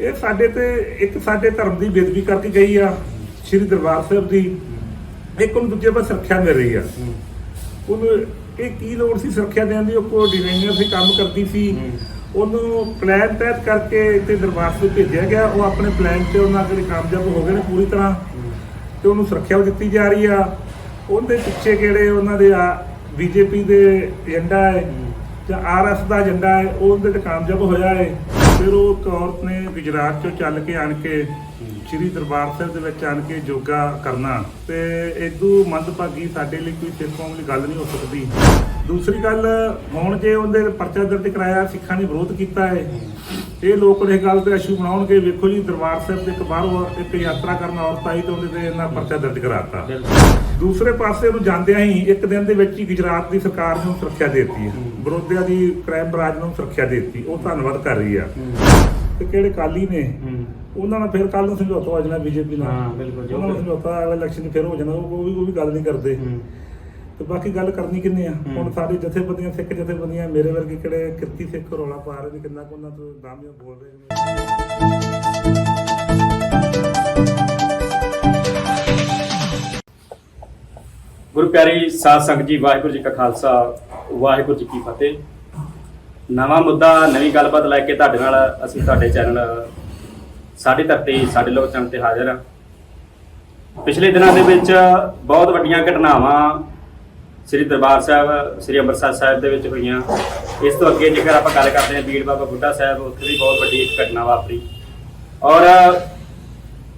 ਇਹ ਸਾਡੇ ਤੇ, ਇੱਕ ਸਾਡੇ ਧਰਮ ਦੀ ਬੇਦਬੀ ਕਰਕੇ ਗਈ ਆ, ਸ੍ਰੀ ਦਰਬਾਰ ਸਾਹਿਬ ਦੀ। ਇੱਕ ਉਹਨੂੰ ਦੂਜੇ ਪਾਸੇ ਸੁਰੱਖਿਆ ਮਿਲ ਰਹੀ ਆ। ਉਹਨੂੰ ਇਹ ਕੀ ਲੋੜ ਸੀ ਸੁਰੱਖਿਆ ਦੇਣ ਦੀ? ਉਹ ਕੋ ਸੀ ਕੰਮ ਕਰਦੀ ਸੀ। ਉਹਨੂੰ ਪਲਾਨ ਤਹਿਤ ਕਰਕੇ ਤੇ ਦਰਬਾਰ ਸਾਹਿਬ ਭੇਜਿਆ ਗਿਆ। ਉਹ ਆਪਣੇ ਪਲਾਨ ਤੇ ਉਹਨਾਂ ਅਗਰ ਕਾਮਯਾਬ ਹੋ ਗਏ ਨੇ ਪੂਰੀ ਤਰ੍ਹਾਂ ਤੇ ਉਹਨੂੰ ਸੁਰੱਖਿਆ ਵੀ ਦਿੱਤੀ ਜਾ ਰਹੀ ਆ। ਉਹਦੇ ਪਿੱਛੇ ਕਿਹੜੇ ਉਹਨਾਂ ਦੇ ਆ, ਬੀਜੇਪੀ ਦੇ ਏਜੰਡਾ ਹੈ ਜਾਂ ਆਰਐਸ ਦਾ ਏਜੰਡਾ ਹੈ, ਉਹ ਉਹਦੇ ਤੇ ਕਾਮਯਾਬ ਹੋਇਆ ਹੈ। ਫਿਰ ਉਹ ਇੱਕ ਔਰਤ ਨੇ ਗੁਜਰਾਤ ਚੋਂ ਚੱਲ ਕੇ ਆਣ ਕੇ ਸ੍ਰੀ ਦਰਬਾਰ ਸਾਹਿਬ ਦੇ ਵਿੱਚ ਆਣ ਕੇ ਯੋਗਾ ਕਰਨਾ ਤੇ ਇਦੋਂ ਮੰਦਭਾਗੀ ਸਾਡੇ ਲਈ ਕੋਈ ਸਿੱਖ ਲਈ ਗੱਲ ਨਹੀਂ ਹੋ ਸਕਦੀ। ਦੂਸਰੀ ਗੱਲ ਹੁਣ ਜੇ ਉਹਦੇ ਪਰਚਾ ਦਰਜ ਕਰਾਇਆ ਸਿੱਖਾਂ ਨੇ ਵਿਰੋਧ ਕੀਤਾ ਹੈ ਇਹ ਲੋਕ ਇਹ ਗੱਲ ਤੇ ਇਸ਼ੂ ਬਣਾਉਣਗੇ। ਵੇਖੋ ਜੀ ਦਰਬਾਰ ਸਾਹਿਬ ਦੇ ਇੱਕ ਬਾਹਰੋਂ ਇੱਕ ਯਾਤਰਾ ਕਰਨ ਔਰਤ ਆਈ ਤੇ ਉਹਦੇ ਤੇ ਇਹਨਾਂ ਪਰਚਾ ਦਰਜ ਕਰਾਤਾ। ਦੂਸਰੇ ਪਾਸੇ ਉਹਨੂੰ ਜਾਂਦਿਆਂ ਹੀ ਇੱਕ ਦਿਨ ਦੇ ਵਿੱਚ ਹੀ ਗੁਜਰਾਤ ਦੀ ਸਰਕਾਰ ਨੂੰ ਸੁਰੱਖਿਆ ਦੇ ਦਿੱਤੀ ਹੈ। ਵਿਰੋਧੀਆਂ ਦੀ ਕ੍ਰਾਈਮ ਬ੍ਰਾਂਚ ਨੂੰ ਸੁਰੱਖਿਆ ਦੇ ਦਿੱਤੀ ਉਹ ਧੰਨਵਾਦ ਕਰ ਰਹੀ ਆ। ਤੇ ਕਿਹੜੇ ਕਾਲੀ ਨੇ? ਉਹਨਾਂ ਨਾਲ ਫਿਰ ਕੱਲ ਨੂੰ ਸਮਝੌਤਾ ਹੋ ਜਾਣਾ ਬੀਜੇਪੀ ਨਾਲ। ਹਾਂ, ਬਿਲਕੁਲ ਉਹਨਾਂ ਨੂੰ ਸਮਝੌਤਾ ਅਗਲੇ ਇਲੈਕਸ਼ਨ ਫਿਰ ਹੋ ਜਾਣਾ ਉਹ ਉਹ ਵੀ ਉਹ ਵੀ ਗੱਲ ਨਹੀਂ ਕਰਦੇ। ਤੇ ਬਾਕੀ ਗੱਲ ਕਰਨੀ ਕਿੰਨੇ ਆ। ਹੁਣ ਸਾਰੀ ਜਥੇਬੰਦੀਆਂ ਸਿੱਖ ਜਥੇਬੰਦੀਆਂ ਮੇਰੇ ਵਰਗੇ ਕਿਹੜੇ ਕਿਰਤੀ ਸਿੱਖ ਰੌਲਾ ਪਾ ਰਹੇ ਨੇ ਕਿੰਨਾ ਕੁ ਉਹਨਾਂ ਤੋਂ ਦਾਮੀਆਂ ਬੋਲ ਰਹੇ ਨੇ। ਗੁਰੂ ਪਿਆਰੀ ਸਾਧ ਸੰਗਤ ਜੀ ਵਾਹਿਗੁਰੂ ਜੀ ਕਾ ਖਾਲਸਾ। ਵਾਹਿਗੁਰੂ ਜੀ ਕੀ ਫਤਿਹ। ਨਵਾਂ ਮੁੱਦਾ, ਨਵੀਂ ਗੱਲਬਾਤ ਲੈ ਕੇ ਤੁਹਾਡੇ ਨਾਲ ਅਸੀਂ ਤੁਹਾਡੇ ਚੈਨਲ ਸਾਡੀ ਧਰਤੀ, ਸਾਡੇ ਲੋਕ ਚੈਨਲ ਤੇ ਹਾਜ਼ਰ ਹਾਂ। ਪਿਛਲੇ ਦਿਨਾਂ ਦੇ ਵਿੱਚ ਬਹੁਤ ਵੱਡੀਆਂ ਘਟਨਾਵਾਂ ਸ੍ਰੀ ਦਰਬਾਰ ਸਾਹਿਬ, ਸ੍ਰੀ ਅੰਮ੍ਰਿਤਸਰ ਸਾਹਿਬ ਦੇ ਵਿੱਚ ਹੋਈਆਂ। ਇਸ ਤੋਂ ਅੱਗੇ ਜੇਕਰ ਆਪਾਂ ਗੱਲ ਕਰਦੇ ਹਾਂ ਬੀੜ ਬਾਬਾ ਬੁੱਢਾ ਸਾਹਿਬ, ਉੱਥੇ ਵੀ ਬਹੁਤ ਵੱਡੀ ਇੱਕ ਘਟਨਾ ਵਾਪਰੀ। ਔਰ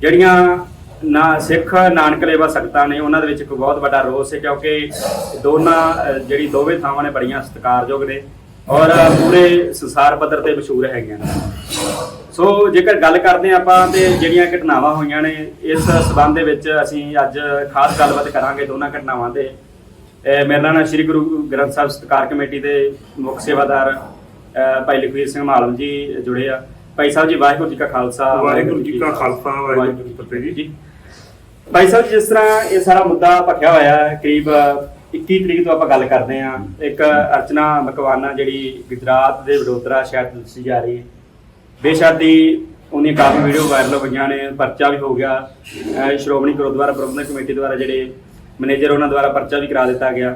ਜਿਹੜੀਆਂ ਨਾ ਸਿੱਖ ਨਾਨਕਲੇਵਾ ਸਕਤਾਂ ਨੇ ਉਹਨਾਂ ਦੇ ਵਿੱਚ ਇੱਕ ਬਹੁਤ ਵੱਡਾ ਰੋਸ ਹੈ ਕਿਉਂਕਿ ਦੋਨਾਂ ਜਿਹੜੀ ਦੋਵੇਂ ਥਾਵਾਂ ਨੇ ਬੜੀਆਂ ਸਤਿਕਾਰਯੋਗ ਨੇ ਔਰ ਪੂਰੇ ਸੰਸਾਰ ਪੱਧਰ ਤੇ ਮਸ਼ਹੂਰ ਹੈਗੀਆਂ ਨੇ। ਸੋ ਜੇਕਰ ਗੱਲ ਕਰਦੇ ਆਪਾਂ ਤੇ ਜਿਹੜੀਆਂ ਘਟਨਾਵਾਂ ਹੋਈਆਂ ਨੇ ਇਸ ਸਬੰਧ ਦੇ ਵਿੱਚ ਅਸੀਂ ਅੱਜ ਖਾਸ ਗੱਲਬਾਤ ਕਰਾਂਗੇ ਦੋਨਾਂ ਘਟਨਾਵਾਂ ਤੇ। ਮੇਰੇ ਨਾਲ ਸ਼੍ਰੀ ਗੁਰੂ ਗ੍ਰੰਥ ਸਾਹਿਬ ਸਤਿਕਾਰ ਕਮੇਟੀ ਦੇ ਮੁੱਖ ਸੇਵਾਦਾਰ ਭਾਈ ਲਖਵੀਰ ਸਿੰਘ ਮਾਲਮ ਜੀ ਜੁੜੇ ਆ। ਭਾਈ ਸਾਹਿਬ ਜੀ ਵਾਹਿਗੁਰੂ ਜੀ ਕਾ ਖਾਲਸਾ ਵਾਹਿਗੁਰੂ ਜੀ ਕਾ ਖਾਲਸਾ ਵਾਹਿਗੁਰੂ ਜੀ ਕੀ ਫਤਿਹ ਜੀ। ਭਾਈ ਸਾਹਿਬ, ਜਿਸ ਤਰ੍ਹਾਂ ਇਹ ਸਾਰਾ ਮੁੱਦਾ ਭਖਿਆ ਹੋਇਆ ਹੈ, ਕਰੀਬ 21 ਤਰੀਕ ਤੋਂ ਆਪਾਂ ਗੱਲ ਕਰਦੇ ਹਾਂ। ਇੱਕ ਅਰਚਨਾ ਮਕਵਾਨਾ ਜਿਹੜੀ ਗੁਜਰਾਤ ਦੇ ਵਡੋਦਰਾ ਸ਼ਹਿਰ ਤੋਂ ਦੱਸੀ ਜਾ ਰਹੀ ਹੈ। ਬੇਸ਼ੱਕ ਦੀ ਉਹਨੇ ਕਾਫੀ ਵੀਡੀਓ ਵਾਇਰਲ ਹੋ ਗਈਆਂ ਨੇ, ਪਰਚਾ ਵੀ ਹੋ ਗਿਆ। ਸ਼੍ਰੋਮਣੀ ਗੁਰਦੁਆਰਾ ਪ੍ਰਬੰਧਕ ਕਮੇਟੀ ਦੁਆਰਾ ਜਿਹੜੇ ਮੈਨੇਜਰ ਉਹਨਾਂ ਦੁਆਰਾ ਪਰਚਾ ਵੀ ਕਰਾ ਦਿੱਤਾ ਗਿਆ।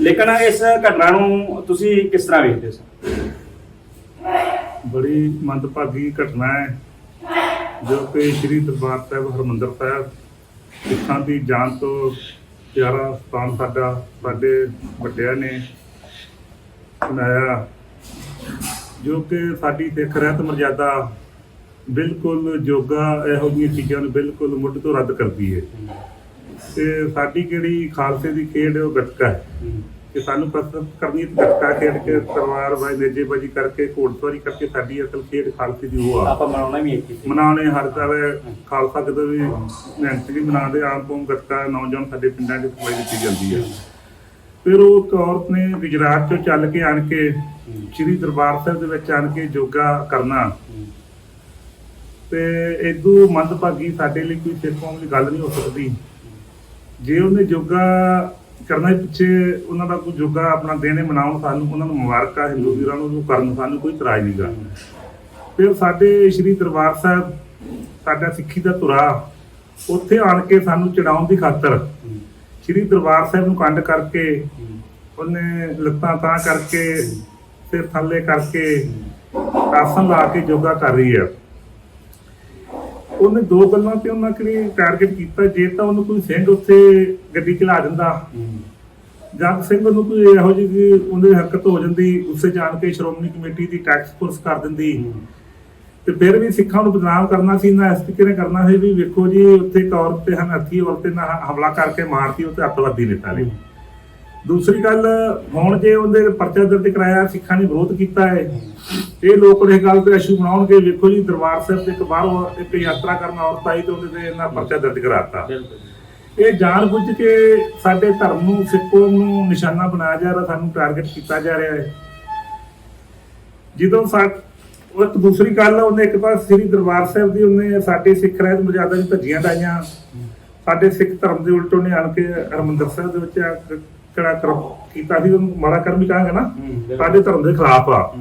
ਲੇਕਿਨ ਇਸ ਘਟਨਾ ਨੂੰ ਤੁਸੀਂ ਕਿਸ ਤਰ੍ਹਾਂ ਵੇਖਦੇ ਹੋ ਬੜੀ ਮੰਦਭਾਗੀ ਘਟਨਾ ਹੈ, ਜੋ ਕਿ ਸ੍ਰੀ ਦਰਬਾਰ ਸਾਹਿਬ ਹਰਮੰਦਰ ਸਾਹਿਬ ਸਿੱਖਾਂ ਦੀ ਜਾਨ ਤੋਂ ਪਿਆਰਾ ਸਥਾਨ ਸਾਡਾ, ਸਾਡੇ ਵੱਡਿਆਂ ਨੇ ਬਣਾਇਆ, ਜੋ ਕਿ ਸਾਡੀ ਸਿੱਖ ਰਹਿਤ ਮਰਜ਼ਾਦਾ ਬਿਲਕੁਲ ਜੋਗਾ ਇਹੋ ਜਿਹੀਆਂ ਚੀਜ਼ਾਂ ਨੂੰ ਬਿਲਕੁਲ ਮੁੱਢ ਤੋਂ ਰੱਦ ਕਰਦੀ ਹੈ ਤੇ ਸਾਡੀ ਜਿਹੜੀ ਖਾਲਸੇ ਦੀ ਖੇਡ ਹੈ, ਉਹ ਗੱਤਕਾ ਹੈ। ਕਿ ਸਾਨੂੰ ਕਸਰਤ ਕਰਨੀ ਗੱਤਕਾ ਖੇਡ ਕੇ ਤਲਵਾਰ ਬਾਈ ਨੇਜੇਬਾਜੀ ਕਰਕੇ ਘੋੜਸਵਾਰੀ ਕਰਕੇ ਸਾਡੀ ਅਸਲ ਖੇਡ ਖਾਲਸੇ ਦੀ ਉਹ ਆ ਆਪਾਂ ਮਨਾਉਣਾ ਵੀ ਇੱਕ ਹੀ ਸੀ। ਮਨਾਉਣੇ ਹਰ ਤਰ੍ਹਾਂ ਖਾਲਸਾ ਜਦੋਂ ਵੀ ਮਿਹਨਤ ਵੀ ਮਨਾਉਂਦੇ ਆਮ ਤੋਂ ਗੱਤਕਾ ਨੌਜਵਾਨ ਸਾਡੇ ਪਿੰਡਾਂ 'ਚ ਖਵਾਈ ਦਿੱਤੀ ਜਾਂਦੀ ਹੈ। ਫਿਰ ਉਹ ਔਰਤ ਨੇ ਗੁਜਰਾਤ ਚੋਂ ਚੱਲ ਕੇ ਆਣ ਕੇ ਸ੍ਰੀ ਦਰਬਾਰ ਸਾਹਿਬ ਦੇ ਵਿੱਚ ਆਣ ਕੇ ਯੋਗਾ ਕਰਨਾ। ਤੇ ਇਦੋਂ ਮੰਦਭਾਗੀ ਸਾਡੇ ਲਈ ਕੋਈ ਸਿੱਖ ਕੌਮ ਲਈ ਗੱਲ ਨਹੀਂ ਹੋ ਸਕਦੀ। ਜੇ ਉਹਨੇ ਯੋਗਾ ਕਰਨਾ ਪਿੱਛੇ ਉਹਨਾਂ ਦਾ ਕੋਈ ਯੋਗਾ ਆਪਣਾ ਦਿਨ ਮਨਾਉਣ ਸਾਨੂੰ ਉਹਨਾਂ ਨੂੰ ਮੁਬਾਰਕਾਂ ਹਿੰਦੂ ਵੀਰਾਂ ਨੂੰ ਜੋ ਕਰਨ ਸਾਨੂੰ ਕੋਈ ਇਤਰਾਜ਼ ਨਹੀਂਗਾ ਫਿਰ ਸਾਡੇ ਸ੍ਰੀ ਦਰਬਾਰ ਸਾਹਿਬ, ਸਾਡਾ ਸਿੱਖੀ ਦਾ ਧੁਰਾ, ਉੱਥੇ ਆਣ ਕੇ ਸਾਨੂੰ ਚੜਾਉਣ ਦੀ ਖਾਤਰ ਸ੍ਰੀ ਦਰਬਾਰ ਸਾਹਿਬ ਨੂੰ ਕੰਡ ਕਰਕੇ, ਉਹਨੇ ਲੱਤਾਂ ਤਾਂ ਕਰਕੇ ਸਿਰ ਥੱਲੇ ਕਰਕੇ ਆਸਨ ਲਾ ਕੇ ਯੋਗਾ ਕਰ ਰਹੀ ਹੈ। ਉਹਨੇ ਦੋ ਗੱਲਾਂ ਤੇ ਉਹਨਾਂ ਕਿਹੜੀ ਟਾਰਗੇਟ ਕੀਤਾ। ਜੇ ਤਾਂ ਉਹਨੂੰ ਕੋਈ ਸਿੰਘ ਉੱਥੇ ਗੱਡੀ ਚਲਾ ਦਿੰਦਾ ਜਦ ਸਿੰਘ ਨੂੰ ਕੋਈ ਇਹੋ ਜਿਹੀ ਕਿ ਹਰਕਤ ਹੋ ਜਾਂਦੀ, ਉਸੇ ਜਾਣ ਕੇ ਸ਼੍ਰੋਮਣੀ ਕਮੇਟੀ ਦੀ ਟੈਕਸ ਫੋਰਸ ਕਰ ਦਿੰਦੀ। ਤੇ ਫਿਰ ਵੀ ਸਿੱਖਾਂ ਨੂੰ ਬਦਨਾਮ ਕਰਨਾ ਸੀ, ਨਾ ਇਸ ਤਰੀਕੇ ਨਾਲ ਕਰਨਾ ਸੀ ਵੀ ਵੇਖੋ ਜੀ, ਉੱਥੇ ਇੱਕ ਔਰਤ ਤੇ ਹਨਾਥੀ ਔਰਤ ਤੇ ਨਾਲ ਹਮਲਾ ਕਰਕੇ ਮਾਰਤੀ ਉੱਤੇ ਅੱਤਵਾਦੀ ਨੇਤਾ ਨੇ ਦੂਸਰੀ ਗੱਲ ਹੁਣ ਜੇ ਉਹਦੇ ਪਰਚਾ ਦਰਜ ਕਰਾਇਆ ਸਿੱਖਾਂ ਨੇ ਵਿਰੋਧ ਕੀਤਾ ਹੈ ਇਹ ਲੋਕ ਇਹ ਗੱਲ ਤੇ ਇਸ਼ੂ ਬਣਾਉਣਗੇ। ਵੇਖੋ ਜੀ ਦਰਬਾਰ ਸਾਹਿਬ ਦੇ ਇੱਕ ਬਾਹਰੋਂ ਇੱਕ ਯਾਤਰਾ ਕਰਨ ਔਰਤ ਆਈ ਤੇ ਉਹਦੇ ਤੇ ਇਹਨਾਂ ਪਰਚਾ ਦਰਜ ਕਰਾਤਾ। ਇਹ ਜਾਣ ਬੁੱਝ ਕੇ ਸਾਡੇ ਧਰਮ ਨੂੰ ਸਿੱਖ ਨੂੰ ਨਿਸ਼ਾਨਾ ਬਣਾਇਆ ਜਾ ਰਿਹਾ ਸਾਨੂੰ ਟਾਰਗੇਟ ਕੀਤਾ ਜਾ ਰਿਹਾ ਹੈ। ਜਦੋਂ ਸਾ ਉਹ ਦੂਸਰੀ ਗੱਲ ਉਹਨੇ ਇੱਕ ਤਾਂ ਸ੍ਰੀ ਦਰਬਾਰ ਸਾਹਿਬ ਦੀ ਉਹਨੇ ਸਾਡੇ ਸਿੱਖ ਰਹਿਤ ਮਰਜ਼ਾਦਾ ਦੀ ਧੱਜੀਆਂ ਡਾਈਆਂ। ਸਾਡੇ ਸਿੱਖ ਧਰਮ ਦੇ ਉਲਟ ਉਹਨੇ ਆਣ ਕੇ ਹਰਮੰਦਰ ਸਾਹਿਬ ਦੇ ਵਿੱਚ ਕਿਹੜਾ ਕਰਮ ਕੀਤਾ ਸੀ ਉਹਨੂੰ ਮਾੜਾ ਕਰਮ ਹੀ ਕਹਾਂਗੇ ਨਾ। ਸਾਡੇ ਧਰਮ ਦੇ ਖਿਲਾਫ ਆ।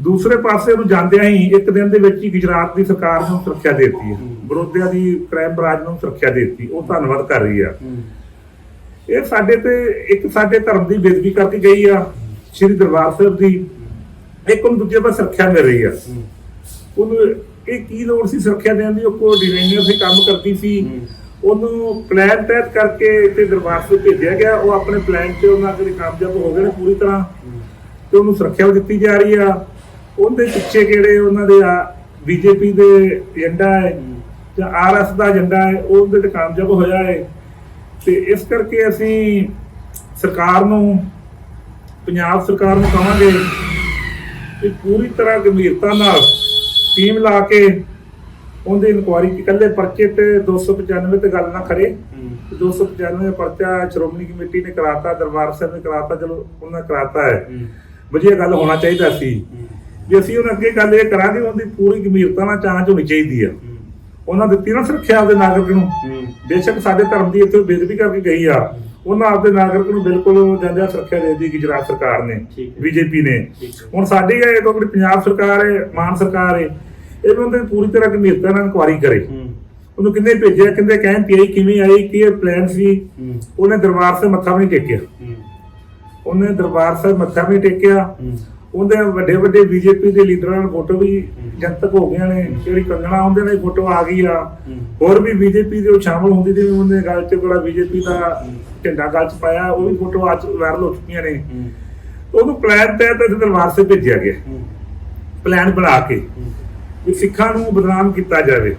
ਦੂਸਰੇ ਪਾਸੇ ਨੂੰ ਜਾਂਦਿਆਂ ਹੀ ਇੱਕ ਦਿਨ ਦੇ ਵਿੱਚ ਹੀ ਗੁਜਰਾਤ ਦੀ ਸਰਕਾਰ ਨੂੰ ਸੁਰੱਖਿਆ ਦੇ ਦਿੱਤੀ ਹੈ। ਵਿਰੋਧੀਆਂ ਦੀ ਕ੍ਰਾਈਮ ਬ੍ਰਾਂਚ ਨੂੰ ਸੁਰੱਖਿਆ ਦੇ ਦਿੱਤੀ। ਉਹ ਧੰਨਵਾਦ ਕਰ ਰਹੀ ਆ। ਇਹ ਸਾਡੇ ਤੇ ਇੱਕ ਸਾਡੇ ਧਰਮ ਦੀ ਬੇਇੱਜ਼ਤੀ ਕਰਕੇ ਗਈ ਆ ਸ੍ਰੀ ਦਰਬਾਰ ਸਾਹਿਬ ਦੀ। ਇੱਕ ਨੂੰ ਦੂਜੇ ਪਾਸੇ ਸੁਰੱਖਿਆ ਮਿਲ ਰਹੀ ਆ। ਉਹਨੂੰ ਇਹ ਕੀ ਲੋੜ ਸੀ ਸੁਰੱਖਿਆ ਦੇਣ ਦੀ? ਉਹ ਕੋ ਡਿਜ਼ਾਈਨਰ ਸੀ ਕੰਮ ਕਰਦੀ ਸੀ। ਉਹਨੂੰ ਪਲਾਨ ਤਹਿਤ ਕਰਕੇ ਇੱਥੇ ਦਰਬਾਰ ਸਾਹਿਬ ਭੇਜਿਆ ਗਿਆ। ਉਹ ਆਪਣੇ ਪਲਾਨ 'ਚ ਉਹਨਾਂ ਅਗਰ ਕਾਮਯਾਬ ਹੋ ਗਏ ਨੇ ਪੂਰੀ ਤਰ੍ਹਾਂ ਤੇ ਉਹਨੂੰ ਸੁਰੱਖਿਆ ਦਿੱਤੀ ਜਾ ਰਹੀ ਆ। ਉਹਦੇ ਪਿੱਛੇ ਕਿਹੜੇ ਉਹਨਾਂ ਦੇ ਆ, ਬੀਜੇਪੀ ਦੇ ਏਜੰਡਾ ਹੈ ਜਾਂ ਆਰਐਸ ਦਾ ਏਜੰਡਾ ਹੈ, ਉਹ ਉਹਦੇ ਤੇ ਕਾਮਯਾਬ ਹੋਇਆ ਹੈ। ਤੇ ਇਸ ਕਰਕੇ ਅਸੀਂ ਸਰਕਾਰ ਨੂੰ, ਪੰਜਾਬ ਸਰਕਾਰ ਨੂੰ ਕਹਾਂਗੇ ਕਿ ਪੂਰੀ ਤਰ੍ਹਾਂ ਗੰਭੀਰਤਾ ਨਾਲ ਟੀਮ ਲਾ ਕੇ ਉਹਦੀ ਇਨਕੁਆਇਰੀ ਇਕੱਲੇ ਪਰਚੇ ਤੇ 295 ਤੇ ਗੱਲ ਨਾ ਕਰੇ 295 ਦਾ ਪਰਚਾ ਸ਼੍ਰੋਮਣੀ ਕਮੇਟੀ ਨੇ ਕਰਾਤਾ ਦਰਬਾਰ ਸਾਹਿਬ ਨੇ ਕਰਾਤਾ ਚਲੋ ਉਹਨਾਂ ਕਰਾਤਾ ਹੈ। ਵਧੀਆ ਗੱਲ ਹੋਣਾ ਚਾਹੀਦਾ ਸੀ। ਜੇ ਅਸੀਂ ਉਹਨਾਂ ਅੱਗੇ ਗੱਲ ਇਹ ਕਰਾਂਗੇ ਉਹਦੀ ਪੂਰੀ ਗੰਭੀਰਤਾ ਨਾਲ ਜਾਂਚ ਹੋਣੀ ਚਾਹੀਦੀ ਆ। ਉਹਨਾਂ ਦਿੱਤੀ ਨਾ ਸੁਰੱਖਿਆ ਆਪਦੇ ਨਾਗਰਿਕ ਨੂੰ। ਬੇਸ਼ੱਕ ਸਾਡੇ ਧਰਮ ਦੀ ਇੱਥੇ ਬੇਦਬੀ ਕਰਕੇ ਗਈ ਆ। ਉਹਨਾਂ ਆਪਦੇ ਨਾਗਰਿਕ ਨੂੰ ਬਿਲਕੁਲ ਜਾਂਦਿਆਂ ਸੁਰੱਖਿਆ ਦੇ ਦਿੱਤੀ ਗੁਜਰਾਤ ਸਰਕਾਰ ਨੇ। ਬੀਜੇਪੀ ਨੇ। ਹੁਣ ਸਾਡੀ ਇਹ ਕੋਈ ਪੰਜਾਬ ਸਰਕਾਰ ਹੈ ਮਾਨ ਸਰਕਾਰ ਹੈ ਇਹ ਬੰਦੇ ਪੂਰੀ ਤਰ੍ਹਾਂ ਗੰਭੀਰਤਾ ਨਾਲ ਇਨਕੁਆਰੀ ਕਰੇ। ਉਹਨੂੰ ਕਿੰਨੇ ਭੇਜਿਆ ਕਿੰਨੇ ਕਹਿਣ ਤੇ ਆਈ ਕਿਵੇਂ ਆਈ ਕੀ ਪਲਾਨ ਸੀ? ਉਹਨੇ ਦਰਬਾਰ ਸਾਹਿਬ ਮੱਥਾ ਵੀ ਟੇਕਿਆ। ਉਹਨੇ ਦਰਬਾਰ ਸਾਹਿਬ ਮੱਥਾ ਵੀ ਟੇਕਿਆ। ਉਹਦੇ ਵੱਡੇ ਵੱਡੇ ਬੀਜੇਪੀ ਦੇ ਲੀਡਰਾਂ ਨਾਲ ਫੋਟੋ ਵੀ ਜਨਤਕ ਹੋ ਗਈਆਂ ਨੇ। ਜਿਹੜੀ ਕੰਗਣਾ ਉਹਦੇ ਨਾਲ ਫੋਟੋ ਆ ਗਈ ਆ। ਹੋਰ ਵੀ ਬੀਜੇਪੀ ਦੇ ਉਹ ਸ਼ਾਮਲ ਹੁੰਦੀ ਤੇ ਉਹਨੇ ਗੱਲ 'ਚ ਬੜਾ ਬੀਜੇਪੀ ਦਾ ਝੰਡਾ ਗੱਲ 'ਚ ਪਾਇਆ ਉਹ ਵੀ ਫੋਟੋ ਅੱਜ ਵਾਇਰਲ ਹੋ ਚੁੱਕੀਆਂ ਨੇ। ਉਹਨੂੰ ਪਲਾਨ ਤਹਿਤ ਤੇ ਦਰਬਾਰ ਸਾਹਿਬ ਭੇਜਿਆ ਗਿਆ। ਪਲਾਨ ਬਣਾ ਕੇ। ਵੀ ਸਿੱਖਾਂ ਨੂੰ ਬਦਨਾਮ ਕੀਤਾ ਜਾਵੇ।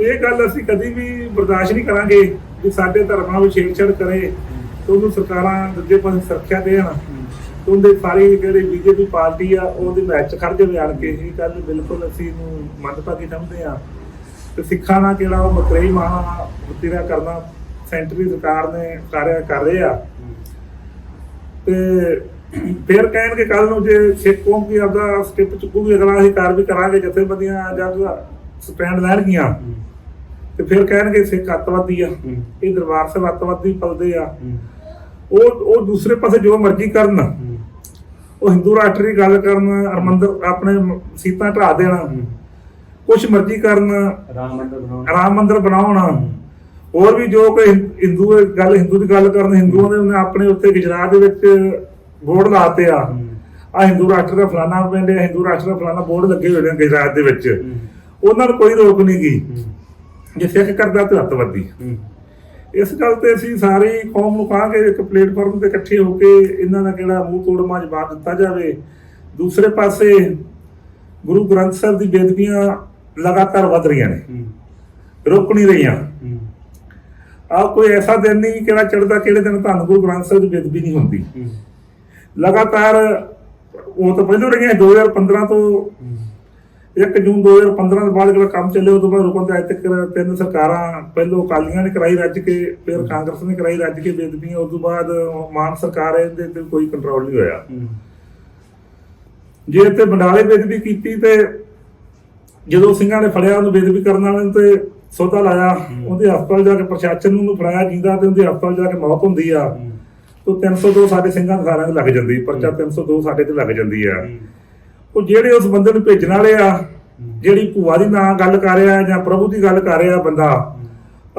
ਇਹ ਗੱਲ ਅਸੀਂ ਕਦੀ ਵੀ ਬਰਦਾਸ਼ਤ ਨਹੀਂ ਕਰਾਂਗੇ ਕਿ ਸਾਡੇ ਧਰਮਾਂ ਵਿੱਚ ਛੇੜਛਾੜ ਕਰੇ ਤੇ ਉਹਨੂੰ ਸਰਕਾਰਾਂ ਦੂਜੇ ਪਾਸੇ ਸੁਰੱਖਿਆ ਦੇਣ। ਤੇ ਉਹਦੇ ਸਾਰੀ ਜਿਹੜੀ ਬੀਜੇਪੀ ਪਾਰਟੀ ਆ ਉਹਦੇ ਮੈਚ ਖੜ ਜਾਵੇ ਆਣ ਕੇ। ਇਹ ਗੱਲ ਬਿਲਕੁਲ ਅਸੀਂ ਨੂੰ ਮੰਦਭਾਗੀ ਸਮਝਦੇ ਆ ਤੇ ਸਿੱਖਾਂ ਨਾਲ ਜਿਹੜਾ ਉਹ ਮਤਰੇਈ ਮਾਣਾ ਵਤੀਰਾ ਕਰਨਾ, ਸੈਂਟਰੀ ਸਰਕਾਰ ਨੇ ਕਾਰਿਆ ਕਰ ਰਹੇ ਆ। ਤੇ ਫਿਰ ਕਹਿਣਗੇ ਕੱਲ ਨੂੰ ਜੇ ਸਿੱਖ ਕੌਮ ਕੀ ਆਪਦਾ ਸਟੈਪ ਚੁੱਕੂਗੀ ਅਗਲਾ ਅਸੀਂ ਕਾਰਵਾਈ ਕਰਾਂਗੇ ਜਥੇਬੰਦੀਆਂ ਜਦ ਸਟੈਂਡ ਲੈਣਗੀਆਂ। ਤੇ ਫਿਰ ਕਹਿਣਗੇ ਸਿੱਖ ਅੱਤਵਾਦੀ ਆ। ਇਹ ਦਰਬਾਰ ਸਾਹਿਬ ਅੱਤਵਾਦੀ ਪਲਦੇ ਆ। ਉਹ ਉਹ ਦੂਸਰੇ ਪਾਸੇ ਜੋ ਮਰਜ਼ੀ ਕਰਨ। ਉਹ ਹਿੰਦੂ ਰਾਸ਼ਟਰ ਗੱਲ ਕਰਨ ਹਰਮੰਦਰ ਆਪਣੇ ਸੀਤਾਂ ਢਾ ਦੇਣਾ। ਕੁਛ ਮਰਜ਼ੀ ਕਰਨ। ਰਾਮ ਮੰਦਰ ਬਣਾਉਣਾ। ਰਾਮ ਮੰਦਿਰ ਬਣਾਉਣ। ਹੋਰ ਵੀ ਜੋ ਕੋਈ ਹਿੰਦੂ ਗੱਲ ਹਿੰਦੂ ਦੀ ਗੱਲ ਕਰਨ ਹਿੰਦੂਆਂ ਦੇ ਆਪਣੇ ਉੱਤੇ ਗੁਜਰਾਤ ਦੇ ਵਿੱਚ ਬੋਰਡ ਲਾਤੇ ਆ। ਆ ਹਿੰਦੂ ਰਾਸ਼ਟਰ ਦਾ ਫਲਾਣਾ ਪਿੰਡ ਹਿੰਦੂ ਰਾਸ਼ਟਰ ਦਾ ਫਲਾਣਾ ਬੋਰਡ ਲੱਗੇ ਹੋਏ ਨੇ ਗੁਜਰਾਤ ਦੇ ਵਿੱਚ। ਉਹਨਾਂ ਨੂੰ ਕੋਈ ਰੋਕ ਨਹੀਂ ਗਈ ਜੇ ਸਿੱਖ ਕਰਦਾ ਤੇ ਅੱਤਵਾਦੀ ਇਸ ਗੱਲ ਤੇ ਅਸੀਂ ਸਾਰੀ ਕੌਮ ਨੂੰ ਕਹਾਂਗੇ ਇੱਕ ਪਲੇਟਫਾਰਮ ਤੇ ਇਕੱਠੇ ਹੋ ਕੇ ਇਹਨਾਂ ਦਾ ਕਿਹੜਾ ਮੂੰਹ ਤੋੜਮਾ ਜਵਾਬ ਦਿੱਤਾ ਜਾਵੇ। ਦੂਸਰੇ ਪਾਸੇ ਗੁਰੂ ਗ੍ਰੰਥ ਸਾਹਿਬ ਦੀ ਬੇਦਬੀਆਂ ਲਗਾਤਾਰ ਵੱਧ ਰਹੀਆਂ ਨੇ। ਰੁਕ ਨਹੀਂ ਰਹੀਆਂ। ਆ ਕੋਈ ਐਸਾ ਦਿਨ ਨਹੀਂ ਕਿਹੜਾ ਚੜਦਾ ਕਿਹੜੇ ਦਿਨ ਧੰਨ ਗੁਰੂ ਗ੍ਰੰਥ ਸਾਹਿਬ ਦੀ ਬੇਦਬੀ ਨਹੀਂ ਹੁੰਦੀ। ਲਗਾਤਾਰ ਉਹ ਤਾਂ ਪਹਿਲਾਂ ਰਹੀਆਂ 2015 ਤੋਂ 1 ਜੂਨ 2015 ਦੇ ਬਾਅਦ ਜਿਹੜਾ ਕੰਮ ਚੱਲੇ ਉਹ ਤੋਂ ਬਾਅਦ ਰੁਕਣ ਤੇ ਅੱਜ ਤੱਕ ਤਿੰਨ ਸਰਕਾਰਾਂ ਪਹਿਲੋਂ ਅਕਾਲੀਆਂ ਨੇ ਕਰਾਈ ਰੱਜ ਕੇ ਫਿਰ ਕਾਂਗਰਸ ਨੇ ਕਰਾਈ ਰੱਜ ਕੇ ਬੇਦਬੀਆਂ ਉਸ ਤੋਂ ਬਾਅਦ ਮਾਨ ਸਰਕਾਰ ਇਹਦੇ ਤੇ ਕੋਈ ਕੰਟਰੋਲ ਨਹੀਂ ਹੋਇਆ। ਜੇ ਤੇ ਬੰਡਾਲੇ ਬੇਦਬੀ ਕੀਤੀ ਤੇ ਜਦੋਂ ਸਿੰਘਾਂ ਨੇ ਫੜਿਆ ਉਹਨੂੰ ਬੇਦਬੀ ਕਰਨ ਵਾਲੇ ਤੇ ਸੌਦਾ ਲਾਇਆ ਉਹਦੇ ਹਸਪਤਾਲ ਜਾ ਕੇ ਪ੍ਰਸ਼ਾਸਨ ਨੂੰ ਫੜਾਇਆ ਜਿੰਦਾ ਤੇ ਉਹਦੇ ਹਸਪਤਾਲ ਜਾ ਕੇ ਮੌਤ ਹੁੰਦੀ ਆ। ਤੋਂ 302 ਸਾਡੇ ਸਿੰਘਾਂ ਦੇ ਸਾਰਿਆਂ ਦੇ ਲੱਗ ਜਾਂਦੀ ਪਰਚਾ 302 ਸਾਡੇ ਤੇ ਲੱਗ ਜਾਂਦੀ ਆ। ਉਹ ਜਿਹੜੇ ਉਸ ਬੰਦੇ ਨੂੰ ਭੇਜਣ ਵਾਲੇ ਆ ਜਿਹੜੀ ਭੂਆ ਦੀ ਨਾਂ ਗੱਲ ਕਰ ਰਿਹਾ ਜਾਂ ਪ੍ਰਭੂ ਦੀ ਗੱਲ ਕਰ ਰਿਹਾ ਬੰਦਾ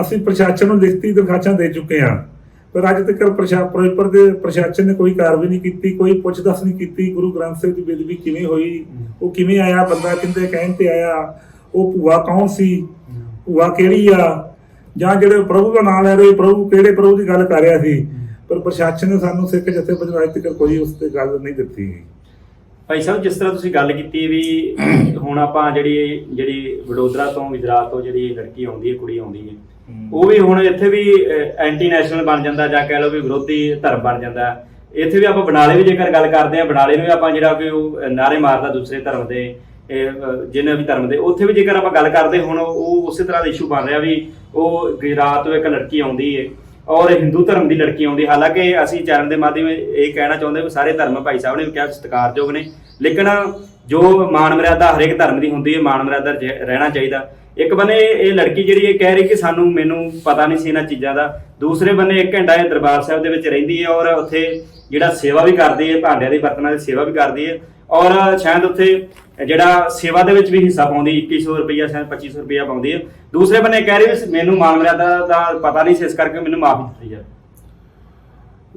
ਅਸੀਂ ਪ੍ਰਸ਼ਾਸਨ ਨੂੰ ਲਿਖਤੀ ਦਰਖਾਸਤਾਂ ਦੇ ਚੁੱਕੇ ਆ। ਪਰ ਅੱਜ ਤੱਕ ਪ੍ਰਸ਼ਾ ਫਿਰੋਜ਼ਪੁਰ ਦੇ ਪ੍ਰਸ਼ਾਸਨ ਨੇ ਕੋਈ ਕਾਰਵਾਈ ਨਹੀਂ ਕੀਤੀ ਕੋਈ ਪੁੱਛਦਛ ਨਹੀਂ ਕੀਤੀ ਗੁਰੂ ਗ੍ਰੰਥ ਸਾਹਿਬ ਦੀ ਬੇਦਬੀ ਕਿਵੇਂ ਹੋਈ ਉਹ ਕਿਵੇਂ ਆਇਆ ਬੰਦਾ ਕਿੰਦੇ ਕਹਿਣ ਤੇ ਆਇਆ ਉਹ ਭੂਆ ਕੌਣ ਸੀ ਭੂਆ ਕਿਹੜੀ ਆ ਜਾਂ ਜਿਹੜੇ ਪ੍ਰਭੂ ਦਾ ਨਾਮ ਲੈ ਰਹੇ ਪ੍ਰਭੂ ਕਿਹੜੇ ਪ੍ਰਭੂ ਦੀ ਗੱਲ ਕਰ ਰਿਹਾ ਸੀ ਪਰ ਪ੍ਰਸ਼ਾਸਨ ਨੇ ਸਾਨੂੰ ਸਿੱਖ ਜਥੇਬੰਦੀ ਅੱਜ ਤੱਕ ਕੋਈ ਉਸ ਤੇ ਗੱਲ ਨਹੀਂ ਦਿੱਤੀ। ਭਾਈ ਸਾਹਿਬ, ਜਿਸ ਤਰ੍ਹਾਂ ਤੁਸੀਂ ਗੱਲ ਕੀਤੀ ਵੀ ਹੁਣ ਆਪਾਂ ਜਿਹੜੀ ਜਿਹੜੀ ਵਡੋਦਰਾ ਤੋਂ ਗੁਜਰਾਤ ਤੋਂ ਜਿਹੜੀ ਲੜਕੀ ਆਉਂਦੀ ਹੈ, ਕੁੜੀ ਆਉਂਦੀ ਹੈ, ਉਹ ਵੀ ਹੁਣ ਇੱਥੇ ਵੀ ਐਂਟੀ ਨੈਸ਼ਨਲ ਬਣ ਜਾਂਦਾ ਜਾਂ ਕਹਿ ਲਓ ਵੀ ਵਿਰੋਧੀ ਧਰਮ ਬਣ ਜਾਂਦਾ। ਇੱਥੇ ਵੀ ਆਪਾਂ ਬਨਾਲੇ ਵੀ ਜੇਕਰ ਗੱਲ ਕਰਦੇ ਆ ਬਨਾਲੇ ਨੂੰ ਵੀ ਆਪਾਂ ਜਿਹੜਾ ਕਿ ਉਹ ਨਾਰੇ ਮਾਰਦਾ ਦੂਸਰੇ ਧਰਮ ਦੇ ਜਿਹਨੇ ਵੀ ਧਰਮ ਦੇ, ਉੱਥੇ ਵੀ ਜੇਕਰ ਆਪਾਂ ਗੱਲ ਕਰਦੇ ਹੁਣ ਉਹ ਉਸੇ ਤਰ੍ਹਾਂ ਦਾ ਇਸ਼ੂ ਬਣ ਰਿਹਾ ਵੀ ਉਹ ਗੁਜਰਾਤ ਤੋਂ ਇੱਕ ਲੜਕੀ ਆਉਂਦੀ ਹੈ। ਔਰ ਹਿੰਦੂ ਧਰਮ ਦੀ ਲੜਕੀ ਆਉਂਦੀ, ਹਾਲਾਂਕਿ ਅਸੀਂ ਚੈਨਲ ਦੇ ਮਾਧਿਅਮ ਇਹ ਕਹਿਣਾ ਚਾਹੁੰਦੇ ਵੀ ਸਾਰੇ ਧਰਮ ਭਾਈ ਸਾਹਿਬ ਨੇ ਵੀ ਕਿਹਾ ਸਤਿਕਾਰਯੋਗ ਨੇ, ਲੇਕਿਨ ਜੋ ਮਾਨ ਮਰਿਆਦਾ ਹਰੇਕ ਧਰਮ ਦੀ ਹੁੰਦੀ ਹੈ, ਮਾਨ ਮਰਿਆਦਾ ਜ- ਰਹਿਣਾ ਚਾਹੀਦਾ। ਇੱਕ ਬੰਨੇ ਇਹ ਲੜਕੀ ਜਿਹੜੀ ਇਹ ਕਹਿ ਰਹੀ ਕਿ ਸਾਨੂੰ ਮੈਨੂੰ ਪਤਾ ਨਹੀਂ ਸੀ ਇਹਨਾਂ ਚੀਜ਼ਾਂ ਦਾ, ਦੂਸਰੇ ਬੰਨੇ ਇੱਕ ਘੰਟਾ ਇਹ ਦਰਬਾਰ ਸਾਹਿਬ ਦੇ ਵਿੱਚ ਰਹਿੰਦੀ ਹੈ ਔਰ ਉੱਥੇ ਜਿਹੜਾ ਸੇਵਾ ਵੀ ਕਰਦੀ ਹੈ, ਭਾਂਡਿਆਂ ਦੀ ਬਰਤਨਾਂ ਦੀ ਸੇਵਾ ਵੀ ਕਰਦੀ ਹੈ ਔਰ ਸ਼ਾਇਦ ਉੱਥੇ ਜਿਹੜਾ ਸੇਵਾ ਦੇ ਵਿੱਚ ਵੀ ਹਿੱਸਾ ਪਾਉਂਦੀ 2100 ਰੁਪਈਆ ਸ਼ਾਇਦ 2500 ਰੁਪਈਆ ਪਾਉਂਦੀ ਹੈ। ਦੂਸਰੇ ਬੰਨੇ ਕਹਿ ਰਹੀ ਵੀ ਮੈਨੂੰ ਮਾਨ ਮਰਿਆਦਾ ਦਾ ਪਤਾ ਨਹੀਂ ਸੀ ਇਸ ਕਰਕੇ ਮੈਨੂੰ ਮਾਫੀ ਦਿੱਤੀ ਜਾਵੇ।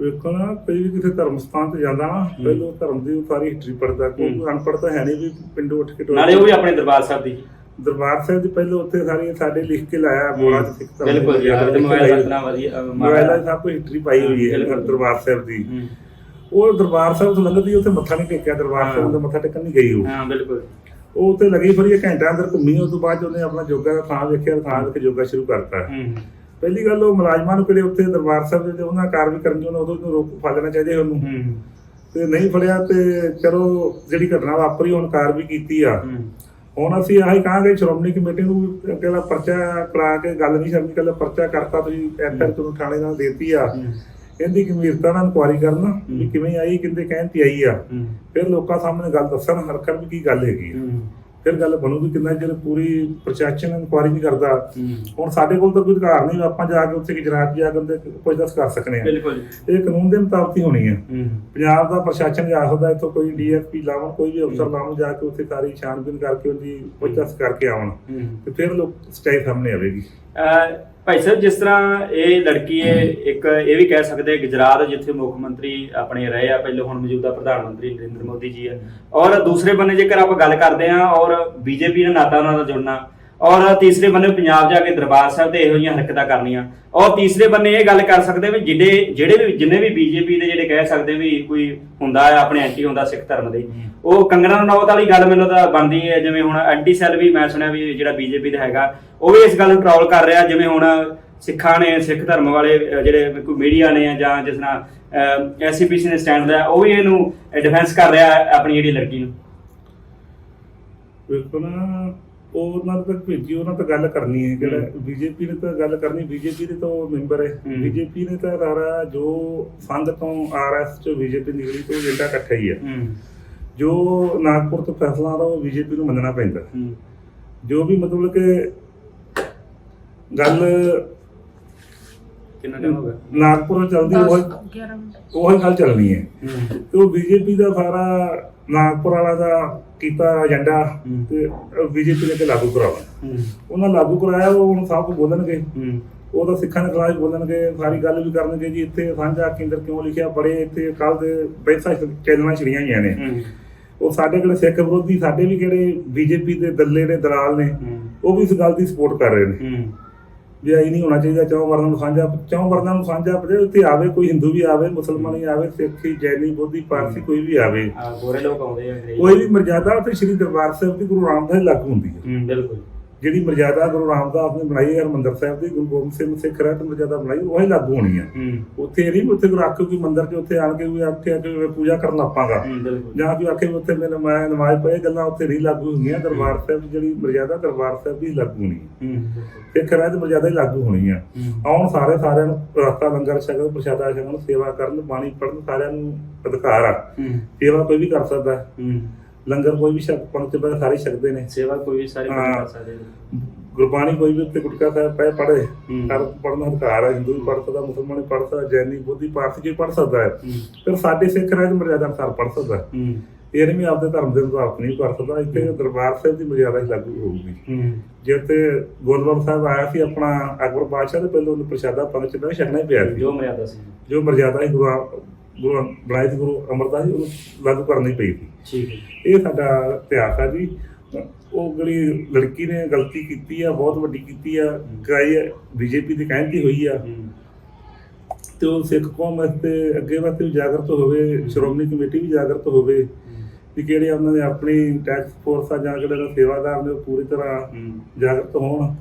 ਵੇਖੋ ਨਾ ਕੋਈ ਵੀ ਕਿਸੇ ਧਰਮ ਸਥਾਨ ਤੇ ਜਾਂਦਾ ਨਾ ਪਹਿਲਾਂ ਧਰਮ ਦੀ ਸਾਰੀ ਹਿਸਟਰੀ ਪੜਦਾ ਕੋਈ। ਅਨਪੜ੍ਹ ਤਾਂ ਹੈ ਨਹੀਂ ਵੀ ਪਿੰਡੋਂ ਉੱਠ ਕੇ ਨਾਲੇ ਉਹ ਵੀ ਆਪਣੇ ਦਰਬਾਰ ਸਾਹਿਬ ਦੀ। ਦਰਬਾਰ ਸਾਹਿਬ ਦੀ ਪਹਿਲਾਂ ਉੱਥੇ ਸਾਰੀ ਸਾਡੇ ਲਿਖ ਕੇ ਲਾਇਆ ਬੋਲਾ ਚ ਸਿੱਖ ਧਰਮ ਬਿਲਕੁਲ ਜੀ ਤੇ ਮੋਬਾਈਲ ਰੱਖਣਾ ਵਧੀਆ ਮੋਬਾਈਲਾਂ ਸਭ ਹਿਸਟਰੀ ਪਾਈ ਹੋਈ ਹੈ। ਦਰਬਾਰ ਸਾਹਿਬ ਦੀ। ਉਹ ਦਰਬਾਰ ਸਾਹਿਬ ਤੋਂ ਲੰਘਦੀ ਉੱਥੇ ਮੱਥਾ ਨਹੀਂ ਟੇਕਿਆ ਦਰਬਾਰ। ਸਾਹਿਬ ਦਾ ਮੱਥਾ ਟੇਕਣ ਨਹੀਂ ਗਈ ਉਹ। ਹਾਂ ਬਿਲਕੁਲ। ਉਹ ਉੱਥੇ ਲੱਗੀ ਫਿਰ ਇਹ ਘੰਟਾ ਅੰਦਰ ਘੁੰਮੀ ਉਸ ਤੋਂ ਬਾਅਦ ਉਹਨੇ ਆਪਣਾ ਯੋਗਾ ਦਾ ਥਾਂ ਵੇਖਿਆ ਥਾਂ ਵੇਖ ਯੋਗਾ ਸ਼ੁਰੂ ਕਰਤਾ। ਹੂੰ ਪਹਿਲੀ ਗੱਲ ਉਹ ਮੁਲਾਜ਼ਮਾਂ ਨੂੰ ਕਿਹੜੇ ਉੱਥੇ ਦਰਬਾਰ ਸਾਹਿਬ ਦੇ ਉਹਨਾਂ ਕਾਰਵਾਈ ਕਰਨ ਉਹਨਾਂ ਉਦੋਂ ਨੂੰ ਰੋਕ ਫੜ ਲੈਣਾ ਚਾਹੀਦਾ ਉਹਨੂੰ। ਹੂੰ ਤੇ ਨਹੀਂ ਫੜਿਆ ਤੇ ਚਲੋ ਜਿਹੜੀ ਘਟਨਾ ਵਾਪਰੀ ਹੁਣ ਕਾਰਵਾਈ ਕੀਤੀ ਆ। ਹੁਣ ਅਸੀਂ ਆਹੀ ਕਹਾਂਗੇ ਸ਼੍ਰੋਮਣੀ ਕਮੇਟੀ ਨੂੰ ਅਗਲਾ ਪਰਚਾ ਕਰਾ ਕੇ ਗੱਲ ਨਹੀਂ ਕਰਨੀ ਕੱਲਾ ਪਰਚਾ ਕਰਤਾ ਤੁਸੀਂ ਐਫਆਰ ਤੁਹਾਨੂੰ ਥਾਣੇ ਨਾਲ ਦੇਤੀ ਆ। ਹੂੰ ਇਹਦੀ ਗੰਭੀਰਤਾ ਨਾਲ ਇਨਕੁਆਰੀ ਕਰਨ ਵੀ। ਕਿਵੇਂ ਆਈ ਕਿੰਦੇ ਕਹਿਣ ਤੇ ਆਈ ਆ। ਫਿਰ ਲੋਕਾਂ ਸਾਹਮਣੇ ਗੱਲ ਦੱਸਣ ਹਰਕਤ ਵੀ ਕੀ ਗੱਲ ਹੈਗੀ ਆ। ਫਿਰ ਗੱਲ ਬਣੂਗੀ ਕਿੰਨਾ ਚਿਰ ਪੂਰੀ ਪ੍ਰਸ਼ਾਸਨ ਇਨਕੁਆਰੀ ਨਹੀਂ ਕਰਦਾ। ਹੁਣ ਸਾਡੇ ਕੋਲ ਤਾਂ ਕੋਈ ਅਧਿਕਾਰ ਨਹੀਂ ਆਪਾਂ ਜਾ ਕੇ ਉੱਥੇ ਗੁਜਰਾਤ ਜਾ ਕੇ ਪੁੱਛ ਦੱਸ ਕਰ ਸਕਨੇ ਆ। ਬਿਲਕੁਲ ਇਹ ਕਾਨੂੰਨ ਦੇ ਮੁਤਾਬਕ ਹੀ ਹੋਣੀ ਆ। ਹੂੰ। ਪੰਜਾਬ ਦਾ ਪ੍ਰਸ਼ਾਸਨ ਜਾ ਸਕਦਾ ਇੱਥੋਂ ਕੋਈ ਡੀਐਸਪੀ ਲਾਵਣ ਕੋਈ ਵੀ ਅਫਸਰ ਲਾਵਣ ਜਾ ਕੇ ਉੱਥੇ ਸਾਰੀ ਛਾਣਬੀਨ ਕਰਕੇ ਉਹਦੀ ਪੁੱਛ ਦੱਸ ਕਰਕੇ ਆਉਣ। ਤੇ ਫਿਰ ਲੋਕ ਸਚਾਈ ਸਾਹਮਣੇ ਆਵੇਗੀ। ਭਾਈ ਸਾਹਿਬ, ਜਿਸ ਤਰ੍ਹਾਂ ਇਹ ਲੜਕੀ ਹੈ, ਇੱਕ ਇਹ ਵੀ ਕਹਿ ਸਕਦੇ ਗੁਜਰਾਤ ਜਿੱਥੇ ਮੁੱਖ ਮੰਤਰੀ ਆਪਣੇ ਰਹੇ ਆ, ਪਹਿਲੇ ਹੁਣ ਮੌਜੂਦਾ ਪ੍ਰਧਾਨ ਮੰਤਰੀ ਨਰਿੰਦਰ ਮੋਦੀ ਜੀ ਹੈ ਔਰ ਦੂਸਰੇ ਬੰਨੇ ਜੇਕਰ ਆਪਾਂ ਗੱਲ ਕਰਦੇ ਹਾਂ, ਔਰ ਬੀਜੇਪੀ ਨਾਲ ਨਾਤਾ ਉਹਨਾਂ ਦਾ ਜੁੜਨਾ ਔਰ ਤੀਸਰੇ ਬੰਨੇ ਪੰਜਾਬ ਜਾ ਕੇ ਦਰਬਾਰ ਸਾਹਿਬ ਤੇ ਇਹੋ ਜਿਹੀਆਂ ਹਰਕਤਾਂ ਕਰਨੀਆਂ। ਔਰ ਤੀਸਰੇ ਬੰਨੇ ਇਹ ਗੱਲ ਕਰ ਸਕਦੇ ਵੀ ਜਿਹੜੇ ਜਿਹੜੇ ਵੀ ਜਿੰਨੇ ਵੀ ਬੀਜੇਪੀ ਦੇ ਜਿਹੜੇ ਕਹਿ ਸਕਦੇ ਵੀ ਕੋਈ ਹੁੰਦਾ ਹੈ ਆਪਣੇ ਐਂਟੀ ਹੁੰਦਾ ਸਿੱਖ ਧਰਮ ਦੇ ਉਹ ਕੰਗਣਾ ਰਣੌਤ ਵਾਲੀ ਗੱਲ ਮੈਨੂੰ ਤਾਂ ਬਣਦੀ ਹੈ ਜਿਵੇਂ ਹੁਣ ਐਂਟੀ ਸੈਲ ਵੀ ਮੈਂ ਸੁਣਿਆ ਵੀ ਜਿਹੜਾ ਬੀਜੇਪੀ ਦਾ ਹੈਗਾ ਉਹ ਵੀ ਇਸ ਗੱਲ ਨੂੰ ਟਰੋਲ ਕਰ ਰਿਹਾ ਜਿਵੇਂ ਹੁਣ ਸਿੱਖਾਂ ਨੇ ਸਿੱਖ ਧਰਮ ਵਾਲੇ ਜਿਹੜੇ ਕੋਈ ਮੀਡੀਆ ਨੇ ਜਾਂ ਜਿਸ ਨਾਲ ਐਸਸੀਪੀਸੀ ਨੇ ਸਟੈਂਡ ਲਿਆ ਉਹ ਵੀ ਇਹਨੂੰ ਡਿਫੈਂਸ ਕਰ ਰਿਹਾ ਆਪਣੀ ਜਿਹੜੀ ਲੜਕੀ ਨੂੰ। ਨਾ ਉਹ ਉਹਨਾਂ ਤੱਕ ਭੇਜੀ ਉਹਨਾਂ ਤਾਂ ਗੱਲ ਕਰਨੀ ਹੈ ਜਿਹੜਾ। ਬੀਜੇਪੀ ਨੇ ਤਾਂ ਗੱਲ ਕਰਨੀ ਬੀਜੇਪੀ ਦੇ ਤਾਂ ਉਹ ਮੈਂਬਰ ਹੈ। ਬੀਜੇਪੀ ਨੇ ਤਾਂ ਸਾਰਾ ਜੋ ਸੰਘ ਤੋਂ ਆਰਐਸ ਚੋਂ ਬੀਜੇਪੀ ਨਿਕਲੀ ਤੋਂ ਏਜੰਡਾ ਇਕੱਠਾ ਹੀ ਹੈ। ਹੂੰ। ਜੋ ਨਾਗਪੁਰ ਤੋਂ ਫੈਸਲਾ ਆਉਂਦਾ ਉਹ ਬੀਜੇਪੀ ਨੂੰ ਮੰਨਣਾ ਪੈਂਦਾ। ਹੂੰ। ਜੋ ਵੀ ਮਤਲਬ ਕਿ ਗੱਲ ਕਿੰਨਾ ਟਾਈਮ ਹੋ ਗਿਆ? ਨਾਗਪੁਰ ਚੱਲਦੀ ਉਹ 11 ਮਿੰਟ। ਉਹੀ ਗੱਲ ਚੱਲਣੀ ਹੈ। ਹੂੰ। ਤੇ ਉਹ ਬੀਜੇਪੀ ਦਾ ਸਾਰਾ ਨਾਗਪੁਰ ਵਾਲਾ ਦਾ ਕੀਤਾ ਏਜੰਡਾ। ਤੇ ਬੀਜੇਪੀ ਨੇ ਤੇ ਲਾਗੂ ਕਰਾਉਣਾ। ਉਹਨਾਂ ਲਾਗੂ ਕਰਾਇਆ ਉਹ ਹੁਣ ਸਭ ਕੁਝ ਬੋਲਣਗੇ। ਉਹ ਤਾਂ ਸਿੱਖਾਂ ਦੇ ਖਿਲਾਫ ਬੋਲਣਗੇ ਸਾਰੀ ਗੱਲ ਵੀ ਕਰਨਗੇ ਜੀ। ਇੱਥੇ ਸਾਂਝਾ ਕੇਂਦਰ ਕਿਉਂ ਲਿਖਿਆ? ਬੜੇ ਇੱਥੇ ਕੱਲ ਦੇ ਬੈਸਾ ਚੈਨਲਾਂ ਛੜੀਆਂ ਹੋਈਆਂ ਨੇ। ਉਹ ਸਾਡੇ ਕੋਲ ਸਿੱਖ ਵਿਰੋਧੀ ਸਾਡੇ ਵੀ ਕਿਹੜੇ ਬੀਜੇਪੀ ਦੇ ਦੱਲੇ ਨੇ ਦਲਾਲ ਨੇ ਉਹ ਵੀ ਇਸ ਗੱਲ ਦੀ ਸਪੋਰਟ ਕਰ ਰਹੇ ਨੇ। ਵੀ ਇਹ ਨਹੀਂ ਹੋਣਾ ਚਾਹੀਦਾ ਚੌਂ ਵਰਨਾਂ ਨੂੰ ਸਾਂਝਾ ਚੌਂ ਵਰਨਾਂ ਨੂੰ ਸਾਂਝਾ ਪੜੇ ਉੱਥੇ ਆਵੇ ਕੋਈ ਹਿੰਦੂ ਵੀ ਆਵੇ ਮੁਸਲਮਾਨ ਹੀ। ਆਵੇ ਸਿੱਖੀ ਜੈਨੀ ਬੋਧੀ ਪਾਰਸੀ ਕੋਈ ਵੀ ਆਵੇ। ਆ ਗੋਰੇ ਲੋਕ ਆਉਂਦੇ ਆ। ਕੋਈ ਵੀ ਮਰਜ਼ਾਦਾ ਉੱਥੇ ਸ੍ਰੀ ਦਰਬਾਰ ਸਾਹਿਬ ਦੀ ਗੁਰੂ ਰਾਮਦਾਸ ਲਾਗੂ ਹੁੰਦੀ ਹੈ। ਹੂੰ ਬਿਲਕੁਲ। ਜਿਹੜੀ ਮਰਜ਼ਾਦਾ ਗੁਰੂ ਰਾਮਦਾਸ ਨੇ ਬਣਾਈ ਹੈ ਹਰਮੰਦਰ ਸਾਹਿਬ ਦੀ ਗੁਰੂ ਗੋਬਿੰਦ ਸਿੰਘ ਸਿੱਖ ਰਹਿਤ ਮਰਜ਼ਾਦਾ ਬਣਾਈ ਉਹ ਹੀ ਲਾਗੂ ਹੋਣੀ ਹੂੰ। ਉੱਥੇ ਇਹ ਨਹੀਂ ਵੀ ਉੱਥੇ ਆਖੇ ਕੋਈ ਮੰਦਿਰ 'ਚ ਉੱਥੇ ਆਣ ਕੇ ਵੀ ਆਖੇ ਆ ਕਿ ਪੂਜਾ ਕਰਨ ਆਪਾਂਗਾ ਜਾਂ ਕੋਈ ਆਖੇ ਵੀ ਉੱਥੇ ਮੈਂ ਨਮਾਜ਼ ਨਮਾਜ਼ ਪਏ ਗੱਲਾਂ ਉੱਥੇ ਨਹੀਂ ਲਾਗੂ ਹੁੰਦੀਆਂ ਦਰਬਾਰ ਸਾਹਿਬ ਜਿਹੜੀ ਮਰਜ਼ਾਦਾ ਦਰਬਾਰ ਸਾਹਿਬ ਦੀ ਲਾਗੂ ਹੋਣੀ ਸਿੱਖ ਰਹਿਤ ਮਰਜ਼ਾਦਾ ਹੀ ਲਾਗੂ ਹੋਣੀ ਹੂੰ। ਆਉਣ ਸਾਰੇ ਸਾਰਿਆਂ ਨੂੰ ਰਸਤਾ ਲੰਗਰ ਛਕਣ ਪ੍ਰਸ਼ਾਦਾ ਛਕਣ ਸੇਵਾ ਕਰਨ ਬਾਣੀ ਪੜਨ ਸਾਰਿਆਂ ਨੂੰ ਅਧਿਕਾਰ ਆ। ਸੇਵਾ ਕੋਈ ਵੀ ਕਰ ਸਕਦਾ। ਲੰਗਰ ਕੋਈ ਵੀ ਛਕ ਪੰਕਤ ਬਾਅਦ ਸਾਰੇ ਛਕਦੇ ਨੇ। ਸੇਵਾ ਕੋਈ ਵੀ ਸਾਰੇ ਹਾਂ। ਕਰ ਸਕਦੇ ਨੇ। ਗੁਰਬਾਣੀ ਕੋਈ ਵੀ ਉੱਤੇ ਗੁਟਕਾ ਸਾਹਿਬ ਪਏ ਪੜੇ ਹੂੰ। ਹਰ ਪੜਨ ਦਾ ਅਧਿਕਾਰ ਹੈ ਹਿੰਦੂ ਵੀ ਸਕਦਾ ਮੁਸਲਮਾਨ ਵੀ ਸਕਦਾ ਜੈਨੀ ਬੋਧੀ ਪਾਰਸੀ ਕੋਈ ਪੜ ਸਕਦਾ ਹੈ। ਹੂੰ। ਫਿਰ ਸਾਡੇ ਸਿੱਖ ਰਾਜ ਮਰਜ਼ਾਦਾ ਅਨੁਸਾਰ ਪੜ ਸਕਦਾ ਹੈ। ਹੂੰ। ਇਹ ਨਹੀਂ ਵੀ ਆਪਦੇ ਧਰਮ ਦੇ ਮੁਤਾਬਕ ਨਹੀਂ ਕਰ ਸਕਦਾ ਇੱਥੇ ਦਰਬਾਰ ਸਾਹਿਬ ਦੀ ਮਰਜ਼ਾਦਾ ਹੀ ਲਾਗੂ ਹੋਊਗੀ। ਹੂੰ। ਜੇ ਤੇ ਗੋਲਵਰ ਸਾਹਿਬ ਆਇਆ ਸੀ ਆਪਣਾ ਅਕਬਰ ਬਾਦਸ਼ਾਹ ਦੇ ਪਹਿਲਾਂ ਉਹਨੂੰ ਪ੍ਰਸ਼ਾਦਾ ਪੰਜ ਚ ਨਹੀਂ ਛਕਣਾ ਹੀ ਪਿਆ ਸੀ। ਜੋ ਮਰਿਆਦਾ ਸੀ। ਜੋ ਮਰਜ਼ਾਦਾ ਹੀ ਗੁਰੂ ਗੁਰੂ ਸੀ ਗੁਰੂ ਅਮਰਦਾਸ ਜੀ ਉਹਨੂੰ ਲਾਗੂ ਕਰਨੀ ਪਈ ਸੀ। ਠੀਕ ਹੈ ਇਹ ਸਾਡਾ ਇਤਿਹਾਸ ਆ ਜੀ। ਉਹ ਜਿਹੜੀ ਲੜਕੀ ਨੇ ਗਲਤੀ ਕੀਤੀ ਆ ਬਹੁਤ ਵੱਡੀ ਕੀਤੀ ਆ ਕਰਾਈ ਬੀਜੇਪੀ ਦੀ ਕਹਿਣਤੀ ਹੋਈ ਆ। ਤੇ ਉਹ ਸਿੱਖ ਕੌਮ ਵਾਸਤੇ ਅੱਗੇ ਵਾਸਤੇ ਵੀ ਜਾਗਰਤ ਹੋਵੇ ਸ਼੍ਰੋਮਣੀ ਕਮੇਟੀ ਵੀ ਜਾਗਰਤ ਹੋਵੇ ਕਿ ਕਿਹੜੇ ਉਹਨਾਂ ਦੇ ਆਪਣੀ ਟੈਕਸ ਫੋਰਸ ਆ ਜਾਂ ਜਿਹੜੇ ਸੇਵਾਦਾਰ ਨੇ ਉਹ ਪੂਰੀ ਤਰ੍ਹਾਂ ਜਾਗਰਤ ਹੋਣ।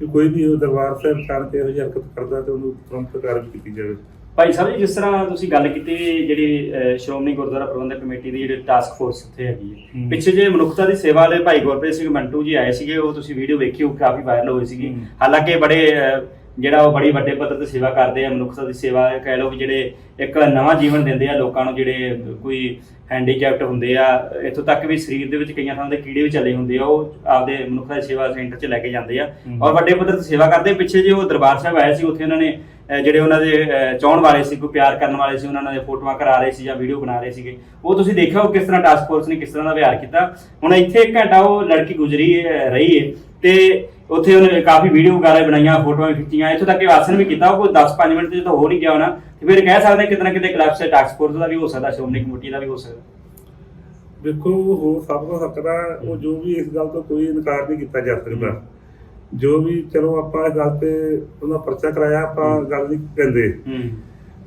ਕਿ ਕੋਈ ਵੀ ਦਰਬਾਰ ਸਾਹਿਬ ਛੱਡ ਕੇ ਇਹੋ ਜਿਹੀ ਹਰਕਤ ਕਰਦਾ ਤੇ ਉਹਨੂੰ ਤੁਰੰਤ ਕਾਰਵਾਈ ਕੀਤੀ ਜਾਵੇ। ਭਾਈ ਸਾਹਿਬ ਜੀ ਜਿਸ ਤਰ੍ਹਾਂ ਤੁਸੀਂ ਗੱਲ ਕੀਤੀ ਜਿਹੜੀ ਅਹ, ਸ਼੍ਰੋਮਣੀ ਗੁਰਦੁਆਰਾ ਪ੍ਰਬੰਧਕ ਕਮੇਟੀ ਦੀ ਜਿਹੜੀ ਟਾਸਕ ਫੋਰਸ ਉੱਥੇ ਹੈਗੀ ਹੈ ਹੂੰ। ਪਿੱਛੇ ਜੇ ਮਨੁੱਖਤਾ ਦੀ ਸੇਵਾ ਲਈ ਭਾਈ ਗੁਰਪ੍ਰੀਤ ਸਿੰਘ ਮੰਟੂ ਜੀ ਆਏ ਸੀਗੇ ਉਹ ਤੁਸੀਂ ਵੀਡੀਓ ਵੇਖੀ ਉਹ ਕਾਫੀ ਵਾਇਰਲ ਹੋਈ ਸੀਗੀ ਹੂੰ। ਹਾਲਾਂਕਿ ਬੜੇ ਅਹ, ਜਿਹੜਾ ਉਹ ਬੜੀ ਵੱਡੇ ਪੱਧਰ ਤੇ ਸੇਵਾ ਕਰਦੇ ਆ ਮਨੁੱਖਤਾ ਦੀ ਸੇਵਾ ਕਹਿ ਲਓ ਵੀ ਜਿਹੜੇ ਇੱਕ ਨਵਾਂ ਜੀਵਨ ਦਿੰਦੇ ਆ ਲੋਕਾਂ ਨੂੰ ਜਿਹੜੇ ਕੋਈ ਹੈਂਡੀਕੈਪਟ ਹੁੰਦੇ ਆ ਇੱਥੋਂ ਤੱਕ ਵੀ ਸਰੀਰ ਦੇ ਵਿੱਚ ਕਈਆਂ ਥਾਂ ਦੇ ਕੀੜੇ ਵੀ ਚੱਲੇ ਹੁੰਦੇ ਆ ਉਹ ਆਪਦੇ ਮਨੁੱਖਤਾ ਦੀ ਸੇਵਾ ਸੈਂਟਰ 'ਚ ਲੈ ਕੇ ਜਾਂਦੇ ਆ। ਔਰ ਵੱਡੇ ਪੱਧਰ ਤੇ ਸੇਵਾ ਕਰਦੇ ਪਿੱਛੇ ਜੇ ਉਹ ਦਰਬਾਰ ਸਾਹਿਬ ਆਏ ਸੀ ਉੱਥੇ ਉਹਨਾਂ ਨੇ ਜਿਹੜੇ ਉਹਨਾਂ ਦੇ ਚਾਹਣ ਵਾਲੇ ਸੀ, ਕੋਈ ਪਿਆਰ ਕਰਨ ਵਾਲੇ ਸੀ, ਉਹਨਾਂ ਨਾਲ ਫੋਟੋਆਂ ਕਰਾ ਰਹੇ ਸੀ ਜਾਂ ਵੀਡੀਓ ਬਣਾ ਰਹੇ ਸੀਗੇ, ਉਹ ਤੁਸੀਂ ਦੇਖਿਆ ਉਹ ਕਿਸ ਤਰ੍ਹਾਂ ਟਾਸਕ ਫੋਰਸ ਨੇ ਕਿਸ ਤਰ੍ਹਾਂ ਦਾ ਵਿਹਾਰ ਕੀਤਾ? ਹੁਣ ਇੱਥੇ ਇੱਕ ਘੰਟਾ ਉਹ ਲੜਕੀ ਗੁਜ਼ਰੀ ਰਹੀ ਹੈ ਤੇ ਉੱਥੇ ਉਹਨੇ ਕਾਫੀ ਵੀਡੀਓ ਵਗੈਰਾ ਬਣਾਈਆਂ, ਫੋਟੋਆਂ ਖਿੱਚੀਆਂ, ਇੱਥੋਂ ਤੱਕ ਕਿ ਆਸਨ ਵੀ ਕੀਤਾ, ਉਹ ਕੋਈ 10-5 ਮਿੰਟ ਤੇ ਤਾਂ ਹੋ ਨਹੀਂ ਗਿਆ ਹੋਣਾ। ਤੇ ਫਿਰ ਕਹਿ ਸਕਦੇ ਹਾਂ ਕਿਤੇ ਕਲੱਬ ਸੇ ਟਾਸਕ ਫੋਰਸ ਦਾ ਵੀ ਹੋ ਸਕਦਾ, ਸ਼੍ਰੋਮਣੀ ਕਮੇਟੀ ਦਾ ਵੀ ਹੋ ਸਕਦਾ। ਦੇਖੋ ਹੋ ਸਭ ਕੁਝ ਸਕਦਾ ਉਹ ਜੋ ਵੀ ਇਸ ਗੱਲ ਤੋਂ ਕੋਈ ਇਨਕਾਰ ਨਹੀਂ ਕੀਤਾ ਜਾ ਸਕਦਾ ਜੋ ਵੀ ਚਲੋ ਆਪਾਂ ਇਸ ਗੱਲ ਤੇ ਉਹਨਾਂ ਪਰਚਾ ਕਰਾਇਆ ਆਪਾਂ। ਗੱਲ ਨਹੀਂ ਕਹਿੰਦੇ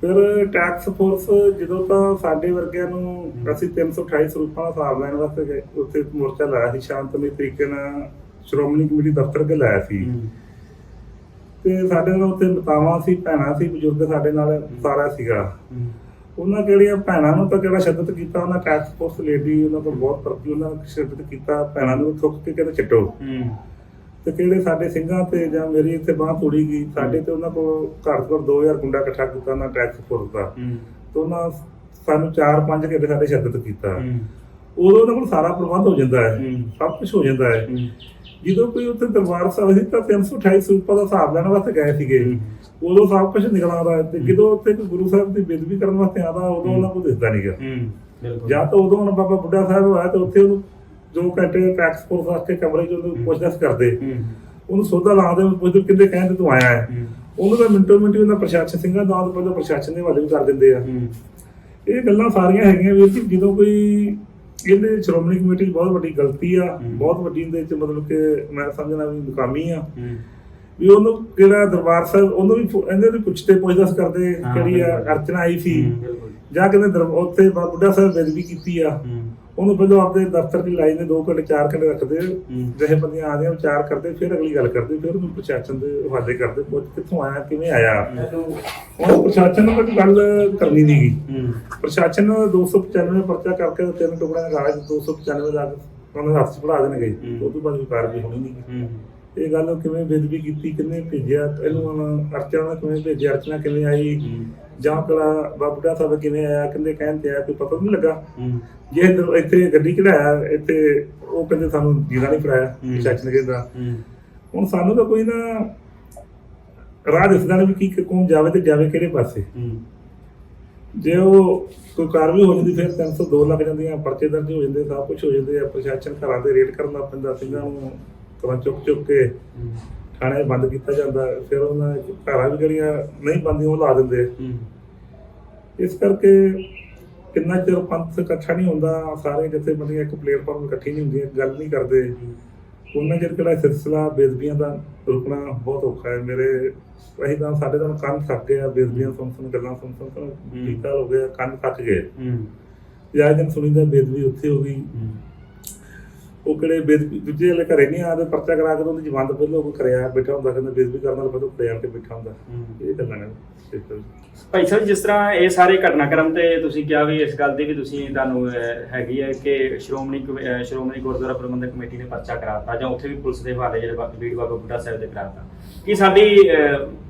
ਫਿਰ ਟੈਕਸ ਫੋਰਸ ਜਦੋਂ ਤਾਂ ਸਾਡੇ ਵਰਗਿਆਂ ਨੂੰ। ਅਸੀਂ 328 ਸਰੂਪਾਂ ਦਾ ਹਿਸਾਬ ਲੈਣ ਵਾਸਤੇ ਗਏ ਉੱਥੇ ਮੋਰਚਾ ਲਾਇਆ ਸੀ ਸ਼ਾਂਤਮਈ ਤਰੀਕੇ ਨਾਲ ਸ਼੍ਰੋਮਣੀ ਕਮੇਟੀ ਦਫ਼ਤਰ ਕੇ ਲਾਇਆ ਸੀ। ਤੇ ਸਾਡੇ ਨਾਲ ਉੱਥੇ ਮਤਾਵਾਂ ਸੀ ਭੈਣਾਂ ਸੀ ਬਜ਼ੁਰਗ ਸਾਡੇ ਨਾਲ ਸਾਰਾ ਸੀਗਾ। ਉਹਨਾਂ ਕਿਹੜੀਆਂ ਭੈਣਾਂ ਨੂੰ ਤਾਂ ਕਿਹੜਾ ਸ਼ਬਦ ਕੀਤਾ ਉਹਨਾਂ ਟੈਕਸ ਫੋਰਸ ਲੇਡੀ ਉਹਨਾਂ ਤੋਂ ਬਹੁਤ ਪ੍ਰਤੀ ਉਹਨਾਂ ਸ਼ਬਦ ਕੀਤਾ ਭੈਣਾਂ ਨੂੰ ਥੁੱਕ ਕੇ ਕਹਿੰਦੇ ਛੱਡੋ। ਤੇ ਕਿਹੜੇ ਸਾਡੇ ਸਿੰਘਾਂ ਤੇ ਜਾਂ ਮੇਰੀ ਇੱਥੇ ਬਾਹ ਤੋੜੀ ਗਈ ਸਾਡੇ ਤੇ ਉਹਨਾਂ ਕੋਲ ਘੱਟ ਤੋਂ ਘੱਟ 2000 ਗੁੰਡਾ ਇਕੱਠਾ ਕੀਤਾ ਉਹਨਾਂ ਟੈਕਸ ਫੋਰਸ ਦਾ ਹੂੰ। ਤੇ ਉਹਨਾਂ ਸਾਨੂੰ 4-5 ਘੰਟੇ ਸਾਡੇ ਸ਼ਬਦ ਕੀਤਾ। ਉਦੋਂ ਉਹਨਾਂ ਕੋਲ ਸਾਰਾ ਪ੍ਰਬੰਧ ਹੋ ਜਾਂਦਾ ਹੈ। ਸਭ ਕੁਝ ਹੋ ਜਾਂਦਾ ਹੈ। ਜਦੋਂ ਕੋਈ ਉੱਥੇ ਦਰਬਾਰ ਸਾਹਿਬ ਸੀ ਤਾਂ 328 ਸਰੂਪਾਂ ਦਾ ਹਿਸਾਬ ਲੈਣ ਵਾਸਤੇ ਗਏ ਸੀਗੇ। ਉਦੋਂ ਸਭ ਕੁਝ ਨਿਕਲ ਆਉਂਦਾ ਹੈ ਤੇ ਜਦੋਂ ਉੱਥੇ ਕੋਈ ਗੁਰੂ ਸਾਹਿਬ ਦੀ ਬੇਦਬੀ ਕਰਨ ਵਾਸਤੇ ਆਦਾ ਉਦੋਂ ਉਹਨਾਂ ਕੋਲ ਦਿਸਦਾ ਨਹੀਂਗਾ ਜਾਂ ਤਾਂ ਉਦੋਂ ਹੁਣ ਬਾਬਾ ਬੁੱਢਾ ਸਾਹਿਬ ਹੋਇਆ ਤੇ ਉੱਥੇ ਉਹਨੂੰ ਦੋ ਘੰਟੇ ਟੈਕਸ ਫੋਰਸ ਵਾਸਤੇ ਕਮਰੇ 'ਚ ਉਹਨੂੰ ਪੁੱਛਦਸ ਕਰਦੇ। ਉਹਨੂੰ ਸੋਧਾ ਲਾਉਂਦੇ ਉਹ ਪੁੱਛਦੇ ਕਿੰਦੇ ਕਹਿੰਦੇ ਤੂੰ ਆਇਆ ਹੈ। ਉਹਨੂੰ ਤਾਂ ਮਿੰਟੋ ਮਿੰਟੀ ਉਹਨਾਂ ਪ੍ਰਸ਼ਾਸਨ ਸਿੰਘਾਂ ਦਾ ਪਹਿਲਾਂ ਪ੍ਰਸ਼ਾਸਨ ਦੇ ਹਵਾਲੇ ਵੀ ਕਰ ਦਿੰਦੇ ਆ। ਇਹ ਗੱਲਾਂ ਸਾਰੀਆਂ ਹੈਗੀਆਂ ਵੀਰ ਜੀ ਜਦੋਂ ਕੋਈ ਇਹਦੇ ਸ਼੍ਰੋਮਣੀ ਕਮੇਟੀ ਬਹੁਤ ਵੱਡੀ ਗਲਤੀ ਆ। ਬਹੁਤ ਵੱਡੀ ਇਹਦੇ ਵਿੱਚ ਮਤਲਬ ਕਿ ਮੈਂ ਸਮਝਣਾ ਵੀ ਨਕਾਮੀ ਆ। ਵੀ ਉਹਨੂੰ ਜਿਹੜਾ ਦਰਬਾਰ ਸਾਹਿਬ ਉਹਨੂੰ ਵੀ ਇਹਦੇ ਵੀ ਪੁੱਛਤੇ ਪੁੱਛਦਸ ਕਰਦੇ ਕਿਹੜੀ। ਅਰਚਨਾ ਆਈ ਸੀ। ਜਾਂ ਕਿਤੇ ਦਰ- ਉੱਥੇ ਬੁੱਢਾ ਸਾਹਿਬ ਬੇਦਬੀ ਕੀਤੀ ਆ। ਉਹਨੂੰ ਪਹਿਲਾਂ ਆਪਣੇ ਦਫ਼ਤਰ ਦੀ ਲਾਈਨ ਦੇ 2 ਘੰਟੇ 4 ਘੰਟੇ ਰੱਖਦੇ। ਜਿਹੇ ਬੰਦੀਆਂ ਆਉਂਦੀਆਂ ਵਿਚਾਰ ਕਰਦੇ ਫਿਰ ਅਗਲੀ ਗੱਲ ਕਰਦੇ ਫਿਰ ਉਹਨੂੰ ਪ੍ਰਸ਼ਾਸਨ ਦੇ ਹਵਾਲੇ ਕਰਦੇ ਪੁੱਛ ਕਿੱਥੋਂ ਆਇਆ ਕਿਵੇਂ ਆਇਆ। ਉਹ ਪ੍ਰਸ਼ਾਸਨ ਨੂੰ ਕੋਈ ਗੱਲ ਕਰਨੀ ਨਹੀਂ ਗਈ ਪ੍ਰਸ਼ਾਸਨ ਨੂੰ 295 ਪਰਚਾ ਕਰਕੇ ਤਿੰਨ ਟੁਕੜਿਆਂ ਦਾ ਕਾਗਜ਼ 295 ਦਾ ਉਹਨਾਂ ਦੇ ਹੱਥ 'ਚ ਫੜਾ ਦੇਣਗੇ। ਉਹ ਤੋਂ ਬਾਅਦ ਵੀ ਕਾਰਵਾਈ ਹੋਣੀ ਨਹੀਂ ਇਹ ਗੱਲ ਕਿਵੇਂ ਬੇਦਬੀ ਕੀਤੀ ਕਿੰਨੇ ਭੇਜਿਆ ਹੁਣ ਅਰਚਨਾ ਕਿਵੇਂ ਭੇਜਿਆ ਅਰਚਨਾ ਕਿਵੇਂ ਆਈ? ਜਾਂ ਕਲਾ ਬਾਬੂਡਾ ਸਾਹਿਬ ਕਿਵੇਂ ਆਇਆ ਕਿੰਦੇ ਕਹਿਣ ਤੇ ਆਇਆ ਕੋਈ ਪਤਾ ਨਹੀਂ ਲੱਗਾ। ਜੇ ਇੱਥੇ ਗੱਡੀ ਚੜਾਇਆ ਇੱਥੇ ਉਹ ਕਹਿੰਦੇ ਸਾਨੂੰ ਜੀਣਾ ਨਹੀਂ ਫੜਾਇਆ ਹੂੰ। ਪ੍ਰਸ਼ਾਸਨ ਨੇ ਕਹਿੰਦਾ ਹੁਣ ਸਾਨੂੰ ਤਾਂ ਕੋਈ ਨਾ ਰਾਹ ਦਿਸਦਾ ਨਹੀਂ ਵੀ ਕੀ ਕੌਣ ਜਾਵੇ ਤੇ ਜਾਵੇ ਕਿਹੜੇ ਪਾਸੇ। ਜੇ ਉਹ ਕੋਈ ਕਾਰਵਾਈ ਹੋ ਜਾਂਦੀ ਫਿਰ 302 ਲੱਗ ਜਾਂਦੀਆਂ ਪਰਚੇ ਦਰਜ ਹੋ ਜਾਂਦੇ ਸਭ ਕੁਝ ਹੋ ਜਾਂਦੇ ਆ ਪ੍ਰਸ਼ਾਸਨ ਘਰਾਂ ਦੇ ਰੇਡ ਕਰਨ ਲੱਗ ਪੈਂਦਾ ਸਿੰਘਾਂ ਨੂੰ ਘਰਾਂ ਚੁੱਕ ਚੁੱਕ ਕੇ ਥਾਣੇ ਬੰਦ ਕੀਤਾ ਜਾਂਦਾ ਫਿਰ ਉਹਨਾਂ ਘਰਾਂ ਵੀ ਜਿਹੜੀਆਂ ਨਹੀਂ ਬੰਦੀਆਂ ਉਹ ਲਾ ਦਿੰਦੇ ਇਸ ਕਰਕੇ ਕਿੰਨਾ ਚਿਰ ਪੰਥ ਇਕੱਠਾ ਨਹੀਂ ਹੁੰਦਾ ਸਾਰੇ ਜਥੇਬੰਦੀਆਂ ਇੱਕ ਪਲੇਟਫਾਰਮ ਇਕੱਠੀ ਨਹੀਂ ਹੁੰਦੀਆਂ ਗੱਲ ਨਹੀਂ ਕਰਦੇ। ਉਹਨਾਂ ਚਿਰ ਕਿਹੜਾ ਸਿਲਸਿਲਾ ਬੇਦਬੀਆਂ ਦਾ ਰੁਕਣਾ ਬਹੁਤ ਔਖਾ ਹੈ। ਮੇਰੇ ਅਸੀਂ ਤਾਂ ਸਾਡੇ ਤਾਂ ਕੰਨ ਥੱਕ ਗਏ ਆ ਬੇਦਬੀਆਂ ਸੁਣ ਸੁਣ ਗੱਲਾਂ ਸੁਣ ਸੁਣ ਸੁਣ ਕੀਤਾ ਹੋ ਗਿਆ ਕੰਨ ਥੱਕ ਗਏ। ਹੂੰ। ਜਾਂ ਦਿਨ ਸੁਣੀਦਾ ਬੇਦਬੀ ਉੱਥੇ ਹੋ ਗਈ। ਉਹ ਕਿਹੜੇ ਬੇਦਬੀ ਦੂਜੇ ਵਾਲੇ ਘਰੇ ਨਹੀਂ ਆਦੇ ਪਰਚਾ ਕਰਾ ਕੇ ਉਹਦੀ ਜਵਾਨ ਤੋਂ ਪਹਿਲਾਂ ਉਹ ਕਰਿਆ ਬੈਠਾ ਹੁੰਦਾ ਕਹਿੰਦਾ ਬੇਦਬੀ ਕਰਨ ਵਾਲਾ ਪਹਿਲਾਂ ਖੜਿਆ ਕੇ ਬੈਠਾ ਹੁੰਦਾ। ਇਹ ਗੱਲਾਂ ਨੇ। ਭਾਈ ਸਾਹਿਬ ਜਿਸ ਤਰ੍ਹਾਂ ਇਹ ਸਾਰੇ ਘਟਨਾਕ੍ਰਮ ਤੇ ਤੁਸੀਂ ਕਿਹਾ ਵੀ ਇਸ ਗੱਲ ਦੀ ਵੀ ਤੁਸੀਂ ਤੁਹਾਨੂੰ ਹੈਗੀ ਹੈ ਕਿ ਸ਼੍ਰੋਮਣੀ ਸ਼੍ਰੋਮਣੀ ਗੁਰਦੁਆਰਾ ਪ੍ਰਬੰਧਕ ਕਮੇਟੀ ਨੇ ਪਰਚਾ ਕਰਾਤਾ ਜਾਂ ਉੱਥੇ ਵੀ ਪੁਲਿਸ ਦੇ ਹਵਾਲੇ ਜਿਹੜੇ ਬੀੜ ਬਾਬਾ ਬੁੱਢਾ ਸਾਹਿਬ ਦੇ ਕਰਾਤਾ। ਕੀ ਸਾਡੀ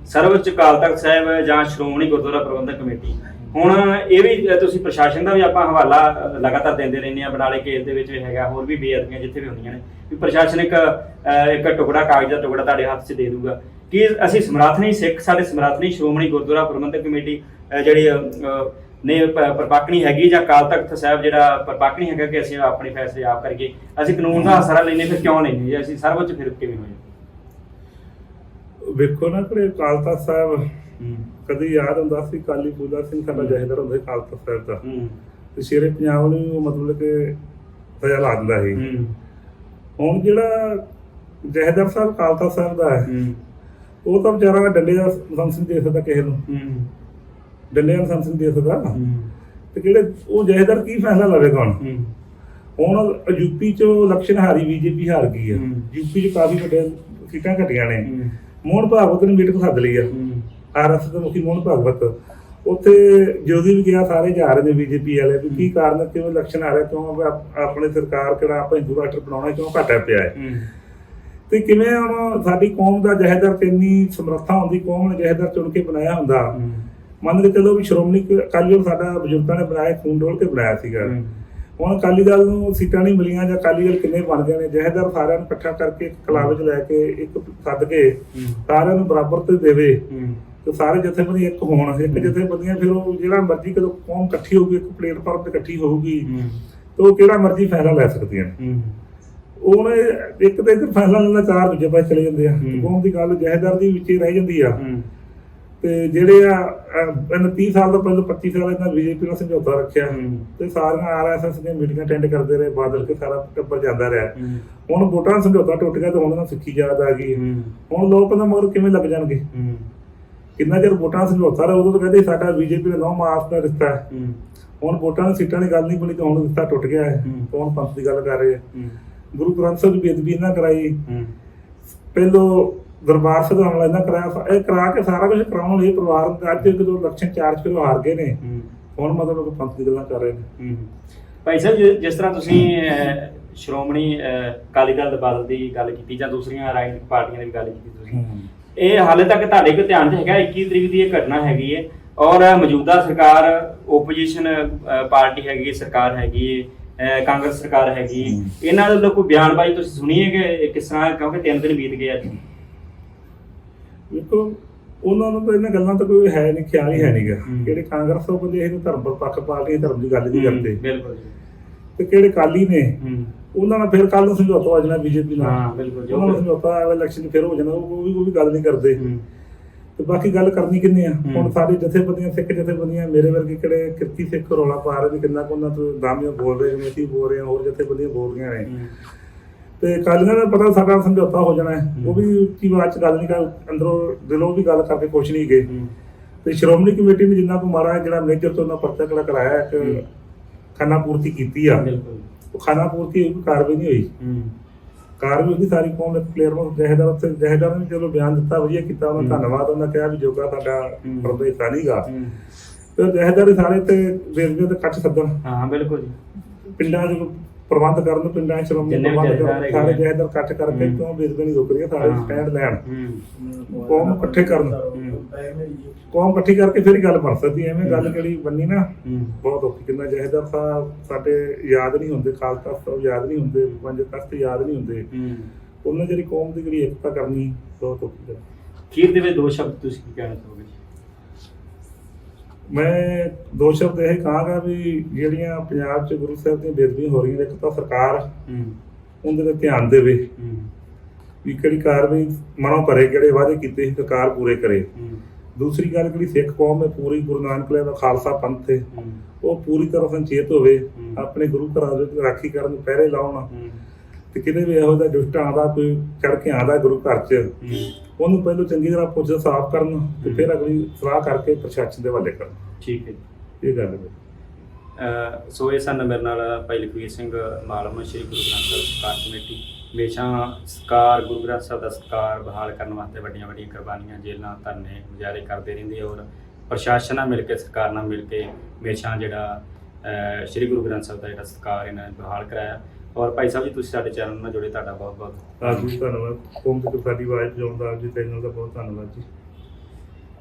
ਸਰਵਉੱਚ ਅਕਾਲ ਤਖਤ ਸਾਹਿਬ ਜਾਂ ਸ਼੍ਰੋਮਣੀ ਗੁਰਦੁਆਰਾ ਪ੍ਰਬੰਧਕ ਕਮੇਟੀ ਹੁਣ ਇਹ ਵੀ ਤੁਸੀਂ ਪ੍ਰਸ਼ਾਸਨ ਦਾ ਵੀ ਆਪਾਂ ਹਵਾਲਾ ਲਗਾਤਾਰ ਦਿੰਦੇ ਰਹਿੰਦੇ ਆ ਬਨਾਲੇ ਕੇਸ ਦੇ ਵਿੱਚ ਵੀ ਹੈਗਾ ਹੋਰ ਵੀ ਬੇਅਦਬੀਆਂ ਜਿੱਥੇ ਵੀ ਹੁੰਦੀਆਂ ਨੇ ਵੀ ਪ੍ਰਸ਼ਾਸਨ ਇੱਕ ਟੁਕੜਾ ਕਾਗਜ਼ ਦਾ ਟੁਕੜਾ ਤੁਹਾਡੇ ਹੱਥ 'ਚ ਦੇ ਦੂਗਾ। ਕਿ ਅਸੀਂ ਸਮਰੱਥ ਨਹੀਂ ਸਿੱਖ ਸਾਡੇ ਸਮਰੱਥ ਨਹੀਂ ਸ਼੍ਰੋਮਣੀ ਗੁਰਦੁਆਰਾ ਪ੍ਰਬੰਧਕ ਕਮੇਟੀ ਜਿਹੜੀ ਨੇ ਪ੍ਰਪਾਕਣੀ ਹੈਗੀ ਜਾਂ ਅਕਾਲ ਤਖਤ ਸਾਹਿਬ ਜਿਹੜਾ ਪ੍ਰਪਾਕਣੀ ਹੈਗਾ ਕਿ ਅਸੀਂ ਆਪਣੇ ਫੈਸਲੇ ਆਪ ਕਰੀਏ ਅਸੀਂ ਕਾਨੂੰਨ ਦਾ ਆਸਰਾ ਲੈਨੇ ਫਿਰ ਕਿਉਂ ਲੈਨੇ ਜੇ ਅਸੀਂ ਸਰਵਉੱਚ ਫਿਰ ਕਿਵੇਂ ਹੋਏ ਵੇਖੋ ਨਾ ਕਿ ਅਕਾਲ ਤਖਤ ਸਾਹਿਬ ਕਦੀ ਯਾਦ ਹੁੰਦਾ ਸੀ ਕਾਲੀ ਪੂਜਾ ਸਿੰਘ ਸਾਡਾ ਜਹੇਦਾਰ ਹੁੰਦਾ ਸੀ ਤਖਤ ਸਾਹਿਬ ਦਾ। ਹੂੰ। ਤੇ ਸ਼ੇਰੇ ਪੰਜਾਬ ਨੂੰ ਉਹ ਮਤਲਬ ਕਿ ਸਜ਼ਾ ਲਾ ਦਿੰਦਾ ਸੀ। ਹੂੰ। ਹੁਣ ਜਿਹੜਾ ਜਹੇਦਾਰ ਸਾਹਿਬ ਤਖਤ ਸਾਹਿਬ ਦਾ ਹੈ ਉਹ ਤਾਂ ਵਿਚਾਰਾ ਡੰਡੇ ਦਾ ਲਾਇਸੈਂਸ ਨਹੀਂ ਦੇ ਸਕਦਾ ਕਿਸੇ ਨੂੰ। ਹੂੰ। ਡੰਡੇ ਦਾ ਲਾਇਸੈਂਸ ਨਹੀਂ ਦੇ ਸਕਦਾ। ਤੇ ਕਿਹੜੇ ਉਹ ਜਹੇਦਾਰ ਕੀ ਫੈਸਲਾ ਲਵੇਗਾ ਹੁਣ? ਹੁਣ ਯੂਪੀ ਚ ਇਲੈਕਸ਼ਨ ਹਾਰੀ ਬੀਜੇਪੀ ਹਾਰ ਗਈ ਹੈ। ਯੂਪੀ ਚ ਕਾਫੀ ਵੱਡੇ ਸੀਟਾਂ ਘਟੀਆਂ ਨੇ। ਮੋਹਨ ਭਾਗਵਤ ਨੇ ਮੀਟਿੰਗ ਸੱਦ ਲਈ ਆ। ਹੂੰ। ਆਰਐਸ ਦੇ ਮੁਖੀ ਮੋਹਨ ਭਾਗਵਤ। ਉੱਥੇ ਜੋਦੀ ਵੀ ਗਿਆ ਸਾਰੇ ਜਾ ਰਹੇ ਨੇ ਬੀਜੇਪੀ ਵਾਲੇ। ਵੀ ਕੀ ਕਾਰਨ ਕਿਉਂ ਇਲੈਕਸ਼ਨ ਆ ਰਿਹਾ? ਕਿਉਂ ਆਪ- ਆਪਣੇ ਸਰਕਾਰ ਕਿਹੜਾ ਆਪਾਂ ਹਿੰਦੂ ਰਾਸ਼ਟਰ ਬਣਾਉਣਾ ਕਿਉਂ ਘਟਿਆ ਪਿਆ ਹੈ? ਤੇ ਕਿਵੇਂ ਹੁਣ ਸਾਡੀ ਕੌਮ ਦਾ ਜਹੇਦਾਰ ਇੰਨੀ ਸਮਰੱਥਾ ਹੁੰਦੀ ਕੌਮ ਨੇ ਜਹੇਦਾਰ ਚੁਣ ਕੇ ਬਣਾਇਆ ਹੁੰਦਾ। ਮੰਨ ਕੇ ਚੱਲੋ ਵੀ ਸ਼੍ਰੋਮਣੀ ਅਕਾਲੀ ਦਲ ਸਾਡਾ ਬਜ਼ੁਰਗਾਂ ਨੇ ਬਣਾਇਆ ਖੂਨ ਡੋਲ ਕੇ ਬਣਾਇਆ ਸੀਗਾ। ਹੁਣ ਅਕਾਲੀ ਦਲ ਨੂੰ ਸੀਟਾਂ ਨਹੀਂ ਮਿਲੀਆਂ ਜਾਂ ਅਕਾਲੀ ਦਲ ਕਿੰਨੇ ਬਣ ਗਏ ਨੇ ਜਹੇਦਾਰ ਸਾਰਿਆਂ ਨੂੰ ਇਕੱਠਾ ਕਰਕੇ ਇੱਕ ਕਲਾਬ 'ਚ ਲੈ ਕੇ ਇੱਕ ਸੱਦ ਕੇ ਸਾਰਿਆਂ ਨੂੰ ਬਰਾਬਰ ਤੇ ਦੇਵੇ। ਤੇ ਸਾਰੇ ਜਥੇਬੰਦੀ ਇੱਕ ਹੋਣ ਇੱਕ ਜਥੇਬੰਦੀਆਂ ਫਿਰ ਉਹ ਜਿਹੜਾ ਮਰਜ਼ੀ ਕਦੋਂ ਕੌਮ ਇਕੱਠੀ ਹੋਊਗੀ ਇੱਕ ਪਲੇਟਫਾਰਮ ਤੇ ਇਕੱਠੀ ਹੋਊਗੀ ਤੇ ਉਹ ਕਿਹੜਾ ਮਰਜ਼ੀ ਫੈਸਲਾ ਲੈ ਸਕਦੀਆਂ ਨੇ। ਉਹਨੇ ਇੱਕ ਤਾਂ ਇੱਧਰ ਫੈਸਲਾ ਲੈਂਦਾ ਚਾਰ ਦੂਜੇ ਪਾਸੇ ਚਲੇ ਜਾਂਦੇ ਆ। ਕੌਮ ਦੀ ਗੱਲ ਜਹੇਦਾਰ ਦੀ ਵਿੱਚ ਹੀ ਰਹਿ ਜਾਂਦੀ ਆ। ਤੇ ਜਿਹੜੇ ਆ ਇਹਨਾਂ 30 ਸਾਲ ਤੋਂ ਪਹਿਲਾਂ 25 ਸਾਲ ਇਹਨਾਂ ਬੀਜੇਪੀ ਨਾਲ ਸਮਝੌਤਾ ਰੱਖਿਆ। ਤੇ ਸਾਰੀਆਂ ਆਰਐਸਐਸ ਦੀਆਂ ਮੀਟਿੰਗਾਂ ਅਟੈਂਡ ਕਰਦੇ ਰਹੇ ਬਾਦਲ ਕੇ ਸਾਰਾ ਟੱਬਰ ਜਾਂਦਾ ਰਿਹਾ। ਹੁਣ ਵੋਟਾਂ ਦਾ ਸਮਝੌਤਾ ਟੁੱਟ ਗਿਆ ਤੇ ਹੁਣ ਉਹਨਾਂ ਸਿੱਖੀ ਯਾਦ ਆ ਗਈ। ਹੁਣ ਲੋਕ ਨਾ ਮਗਰ ਕਿਵੇਂ ਲੱਗ ਜਾਣਗੇ? ਕਿੰਨਾ ਚਿਰ ਵੋਟਾਂ ਦਾ ਸਮਝੌਤਾ ਰਿਹਾ ਉਦੋਂ ਤਾਂ ਕਹਿੰਦੇ ਸਾਡਾ ਬੀਜੇਪੀ ਨਾਲ ਨੌ ਮਾਸ ਦਾ ਰਿਸ਼ਤਾ ਹੈ। ਹੁਣ ਵੋਟਾਂ ਦੀ ਸੀਟਾਂ ਦੀ ਗੱਲ ਨਹੀਂ ਬਣੀ ਤਾਂ ਹੁਣ ਰਿਸ਼ਤਾ ਟੁੱਟ ਗਿਆ ਹੈ। ਹੂੰ। ਕੌਣ ਪੰਥ ਦੀ ਗੱਲ ਕਰ ਰਹੇ ਆ ਗੁਰੂ ਗ੍ਰੰਥ ਸਾਹਿਬ ਦੀ ਬੇਦਬੀ ਇਹਨਾਂ ਕਰਾਈ। ਪਹਿਲੋ ਦਰਬਾਰ ਸਾਹਿਬ ਦਾ ਹਮਲਾ ਇਹਨਾਂ ਕਰਾਇਆ ਇਹ ਕਰਾ ਕੇ ਸਾਰਾ ਕੁਝ ਕਰਾਉਣ ਲਈ ਪਰਿਵਾਰ ਦੇ ਅੱਜ ਜਦੋਂ ਇਲੈਕਸ਼ਨ ਚਾਰ ਚ ਹਾਰ ਗਏ ਨੇ। ਹੁਣ ਮਤਲਬ ਕਿ ਪੰਥ ਦੀ ਗੱਲਾਂ ਕਰ ਰਹੇ ਨੇ। ਭਾਈ ਸਾਹਿਬ ਜਿਸ ਤਰ੍ਹਾਂ ਤੁਸੀਂ ਸ਼੍ਰੋਮਣੀ ਅਕਾਲੀ ਦਲ ਦੇ ਬਾਦਲ ਦੀ ਗੱਲ ਕੀਤੀ ਜਾਂ ਦੂਸਰੀਆਂ ਰਾਜਨੀਤਿਕ ਪਾਰਟੀਆਂ ਦੀ ਗੱਲ ਕੀਤੀ ਤੁਸੀਂ ਇਹ ਹਾਲੇ ਤੱਕ ਤੁਹਾਡੇ ਕੋਲ ਧਿਆਨ 'ਚ ਹੈਗਾ 21 ਤਰੀਕ ਦੀ ਇਹ ਘਟਨਾ ਹੈਗੀ ਹੈ। ਔਰ ਮੌਜੂਦਾ ਸਰਕਾਰ ਓਪੋਜੀਸ਼ਨ ਪਾਰਟੀ ਹੈਗੀ ਸਰਕਾਰ ਹੈਗੀ ਕਾਂਗਰਸ ਸਰਕਾਰ ਹੈਗੀ। ਇਹਨਾਂ ਵੱਲੋਂ ਕੋਈ ਬਿਆਨਬਾਜ਼ੀ ਤੁਸੀਂ ਸੁਣੀ ਹੈ ਕਿ ਕਿਸ ਤਰ੍ਹਾਂ ਕਿਉਂਕਿ ਤਿੰਨ ਦਿਨ ਬੀਤ ਗਏ ਅੱਜ। ਉਹਨਾਂ ਨੂੰ ਤਾਂ ਇਹਨਾਂ ਗੱਲਾਂ ਤਾਂ ਕੋਈ ਹੈ ਨਹੀਂ ਖਿਆਲ ਹੀ ਹੈ ਨਹੀਂਗਾ ਹੂੰ। ਕਿਹੜੇ ਕਾਂਗਰਸ ਉਹ ਬੰਦੇ ਇਹਨੂੰ ਧਰਮ ਪੱਖ ਪਾਰਟੀ ਧਰਮ ਦੀ ਗੱਲ ਨਹੀਂ ਕਰਦੇ। ਬਿਲਕੁਲ ਤੇ ਕਿਹੜੇ ਕਾਲੀ ਨੇ। ਉਹਨਾਂ ਨਾਲ ਫਿਰ ਕੱਲ ਨੂੰ ਸਮਝੌਤਾ ਹੋ ਜਾਣਾ ਬੀਜੇਪੀ ਨਾਲ ਹਾਂ ਬਿਲਕੁਲ ਜੀ ਉਹਨਾਂ ਨਾਲ ਸਮਝੌਤਾ ਇਲੈਕਸ਼ਨ ਫਿਰ ਹੋ ਜਾਣਾ ਉਹ ਵੀ ਉਹ ਵੀ ਗੱਲ ਨਹੀਂ ਕਰਦੇ। ਤੇ ਬਾਕੀ ਗੱਲ ਕਰਨੀ ਕਿੰਨੇ ਆ। ਹੁਣ ਸਾਰੇ ਜਥੇਬੰਦੀਆਂ ਸਿੱਖ ਜਥੇਬੰਦੀਆਂ ਮੇਰੇ ਵਰਗੇ ਕਿਹੜੇ ਕਿਰਤੀ ਸਿੱਖ ਰੌਲਾ ਪਾ ਰਹੇ ਨੇ ਕਿੰਨਾ ਕੁ ਉਹਨਾਂ ਤੋਂ ਦਾਮੀਆਂ ਬੋਲ ਰਹੇ ਨੇ ਅਸੀਂ ਬੋਲ ਰਹੇ ਹੋਰ ਜਥੇਬੰਦੀਆਂ ਬੋਲ ਰਹੀਆਂ ਨੇ। ਤੇ ਕਾਲੀਆਂ ਦਾ ਪਤਾ ਸਾਡਾ ਸਮਝੌਤਾ ਹੋ ਜਾਣਾ ਹੈ। ਉਹ ਵੀ ਉੱਚੀ ਆਵਾਜ਼ ਚ ਗੱਲ ਨਹੀਂ ਕਰ ਅੰਦਰੋਂ ਦਿਲੋਂ ਵੀ ਗੱਲ ਕਰਕੇ ਖੁਸ਼ ਨਹੀਂ ਗਏ। ਤੇ ਸ਼੍ਰੋਮਣੀ ਕਮੇਟੀ ਨੇ ਜਿੰਨਾ ਕੋ ਮਾਰਾ ਜਿਹੜਾ ਮੇਜਰ ਤੋਂ ਉਹਨਾਂ ਪਰਚਾ ਕਿਹੜਾ ਕਰਾਇਆ। ਇੱਕ ਖਾਨਾ ਪੂਰਤੀ ਕੀਤੀ ਆ ਬਿਲਕੁਲ ਉਹ ਖਾਨਾ ਪੂਰਤੀ ਹੋਈ, ਕੋਈ ਕਾਰਵਾਈ ਨਹੀਂ ਹੋਈ। ਕਾਰਵਾਈ ਉਹਦੀ ਸਾਰੀ ਕੌਮ ਨੇ ਪਲੇਅਰ ਨੂੰ ਜਹੇਦਾਰ ਉੱਤੇ ਜਹੇਦਾਰ ਨੇ ਚਲੋ ਬਿਆਨ ਦਿੱਤਾ ਵਧੀਆ ਕੀਤਾ ਉਹਨਾਂ। ਧੰਨਵਾਦ ਉਹਨਾਂ ਕਿਹਾ ਵੀ ਜੋਗਾ ਸਾਡਾ ਹੂੰ। ਪ੍ਰਦੇਸ਼ਾ ਨਹੀਂਗਾ। ਤੇ ਜਹੇਦਾਰ ਸਾਰੇ ਤੇ ਬੇਰਵੇ ਤੇ ਕੱਟ ਸੱਦਣ ਹਾਂ ਬਿਲਕੁਲ ਜੀ ਪਿੰਡਾਂ 'ਚ ਪ੍ਰਬੰਧ ਕਰਨ ਪਿੰਡਾਂ 'ਚ ਸ਼੍ਰੋਮਣੀ ਜਿੰਨੇ ਪ੍ਰਬੰਧ ਜਥੇਦਾਰ ਕਰਨ ਹੈਗੇ ਸਾਰੇ। ਜਹੇਦਾਰ ਕੱਟ ਕਰਕੇ ਹੂੰ। ਕਿਉਂ ਨਹੀਂ ਰੁਕ ਸਾਰੇ ਹਾਂ। ਸਟੈਂਡ ਲੈਣ। ਕੌਮ ਇਕੱਠੇ ਕਰਨ ਕੌਮ ਇਕੱਠੀ ਕਰਕੇ ਫਿਰ ਹੀ ਗੱਲ ਬਣ ਸਕਦੀ ਹੈ ਐਵੇਂ ਗੱਲ ਹੂੰ। ਕਿਹੜੀ ਬੰਨੀ ਨਾ। ਬਹੁਤ ਔਖੀ ਕਿੰਨਾ ਜਹੇਦਾਰ ਸਾਹਿਬ ਸਾਡੇ ਯਾਦ ਨਹੀਂ ਹੁੰਦੇ ਤਖਤ ਸਾਹਿਬ ਯਾਦ ਨਹੀਂ ਹੁੰਦੇ ਪੰਜ ਤਖਤ ਯਾਦ ਨਹੀਂ ਹੁੰਦੇ। ਉਹਨਾਂ ਜਿਹੜੀ ਕੌਮ ਦੀ ਜਿਹੜੀ ਏਕਤਾ ਕਰਨੀ ਬਹੁਤ ਔਖੀ ਹੈ ਅਖੀਰ ਦੇ ਵਿੱਚ ਦੋ ਸ਼ਬਦ ਤੁਸੀਂ ਕੀ ਕਹਿਣਾ ਚਾਹੋਗੇ ਮੈਂ ਦੋ ਸ਼ਬਦ ਇਹ ਕਹਾਂਗਾ ਵੀ ਜਿਹੜੀਆਂ ਪੰਜਾਬ 'ਚ ਗੁਰੂ ਸਾਹਿਬ ਦੀਆਂ ਬੇਦਬੀਆਂ ਹੋ ਰਹੀਆਂ ਨੇ ਇੱਕ ਤਾਂ ਸਰਕਾਰ। ਉਹਦੇ ਤੇ ਧਿਆਨ ਦੇਵੇ। ਵੀ ਕਿਹੜੀ ਕਾਰਵਾਈ ਮਨੋਂ ਕਰੇ ਕਿਹੜੇ ਵਾਅਦੇ ਕੀਤੇ ਸੀ ਸਰਕਾਰ ਪੂਰੇ ਕਰੇ। ਦੂਸਰੀ ਗੱਲ ਜਿਹੜੀ ਸਿੱਖ ਕੌਮ ਹੈ ਪੂਰੀ ਗੁਰੂ ਨਾਨਕ ਦੇਵ ਦਾ ਖਾਲਸਾ ਪੰਥ ਹੈ। ਉਹ ਪੂਰੀ ਤਰ੍ਹਾਂ ਸੰਚੇਤ ਹੋਵੇ। ਆਪਣੇ ਗੁਰੂ ਘਰਾਂ ਦੇ ਰਾਖੀ ਕਰਨ ਪਹਿਰੇ ਲਾਉਣ। ਤੇ ਕਿਤੇ ਵੀ ਇਹੋ ਜਿਹਾ ਦੁਸ਼ਟ ਆਉਂਦਾ ਕੋਈ ਚੜ ਕੇ ਆਉਂਦਾ ਗੁਰੂ ਘਰ 'ਚ। ਉਹਨੂੰ ਪਹਿਲਾਂ ਚੰਗੀ ਤਰ੍ਹਾਂ ਪੁੱਛ ਸਾਫ਼ ਕਰਨ ਤੇ। ਫਿਰ ਅਗਲੀ ਸਲਾਹ ਕਰਕੇ ਪ੍ਰਸ਼ਾਸਨ ਦੇ ਹਵਾਲੇ ਕਰਨ ਠੀਕ ਹੈ। ਇਹ ਗੱਲ ਹੈ ਅਹ ਸੋ ਇਹ ਸਨ ਮੇਰੇ ਨਾਲ ਭਾਈ ਲਖਵੀਰ ਸਿੰਘ ਮਾਲਮ ਸ਼੍ਰੀ ਗੁਰੂ ਗ੍ਰੰਥ ਸਾਹਿਬ ਸਰਕਾਰ ਕਮੇਟੀ ਹਮੇਸ਼ਾ ਸਰਕਾਰ ਗੁਰੂ ਗ੍ਰੰਥ ਸਾਹਿਬ ਦਾ ਸਤਿਕਾਰ ਬਹਾਲ ਕਰਨ ਵਾਸਤੇ ਵੱਡੀਆਂ ਵੱਡੀਆਂ ਕੁਰਬਾਨੀਆਂ ਜੇਲ੍ਹਾਂ ਧਰਨੇ ਮੁਜ਼ਾਹਰੇ ਕਰਦੇ ਰਹਿੰਦੇ ਔਰ ਪ੍ਰਸ਼ਾਸਨ ਨਾਲ ਮਿਲ ਕੇ ਸਰਕਾਰ ਨਾਲ ਮਿਲ ਕੇ ਹਮੇਸ਼ਾ ਜਿਹੜਾ ਅਹ ਸ਼੍ਰੀ ਗੁਰੂ ਗ੍ਰੰਥ ਸਾਹਿਬ ਦਾ ਜਿਹੜਾ ਸਤਿਕਾਰ ਇਹਨਾਂ ਨੇ ਬਹਾਲ ਕਰਾਇਆ ਔਰ ਭਾਈ ਸਾਹਿਬ ਜੀ ਤੁਸੀਂ ਸਾਡੇ ਚੈਨਲ ਨਾਲ ਜੁੜੇ ਤੁਹਾਡਾ ਬਹੁਤ ਬਹੁਤ ਆਪ ਜੀ ਧੰਨਵਾਦ। ਕੌਮ ਤੱਕ ਸਾਡੀ ਆਵਾਜ਼ ਪਹੁੰਚਾਉਣ ਦਾ ਆਪ ਜੀ ਚੈਨਲ ਦਾ ਬਹੁਤ ਧੰਨਵਾਦ ਜੀ।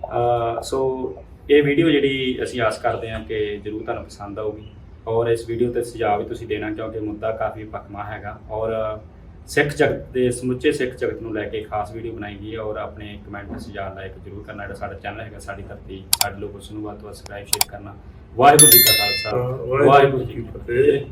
ਅਹ ਸੋ ਇਹ ਵੀਡੀਓ ਜਿਹੜੀ ਅਸੀਂ ਆਸ ਕਰਦੇ ਹਾਂ ਕਿ ਜਰੂਰ ਤੁਹਾਨੂੰ ਪਸੰਦ ਆਊਗੀ। ਔਰ ਇਸ ਵੀਡੀਓ ਤੇ ਸੁਝਾਅ ਵੀ ਤੁਸੀਂ ਦੇਣਾ ਕਿਉਂਕਿ ਮੁੱਦਾ ਕਾਫੀ ਪੱਕਮਾ ਹੈਗਾ। ਔਰ ਸਿੱਖ ਜਗਤ ਦੇ ਸਮੁੱਚੇ ਸਿੱਖ ਜਗਤ ਨੂੰ ਲੈ ਕੇ ਖਾਸ ਵੀਡੀਓ ਬਣਾਈ ਗਈ ਹੈ। ਔਰ ਆਪਣੇ ਕਮੈਂਟ ਸੁਝਾਅ ਲਾਇਕ ਜਰੂਰ ਕਰਨਾ। ਜਿਹੜਾ ਸਾਡਾ ਚੈਨਲ ਹੈਗਾ ਸਾਡੀ ਧਰਤੀ ਸਾਡੇ ਲੋਕ ਉਸ ਨੂੰ ਵੱਧ ਤੋਂ ਵੱਧ ਸਬਸਕ੍ਰਾਈਬ ਸ਼ੇਅਰ ਕਰਨਾ। ਵਾਹਿਗੁਰੂ ਜੀ ਕਾ ਖਾਲਸਾ। ਵਾਹਿਗੁਰੂ ਜੀ ਕੀ। ਫਤਿਹ।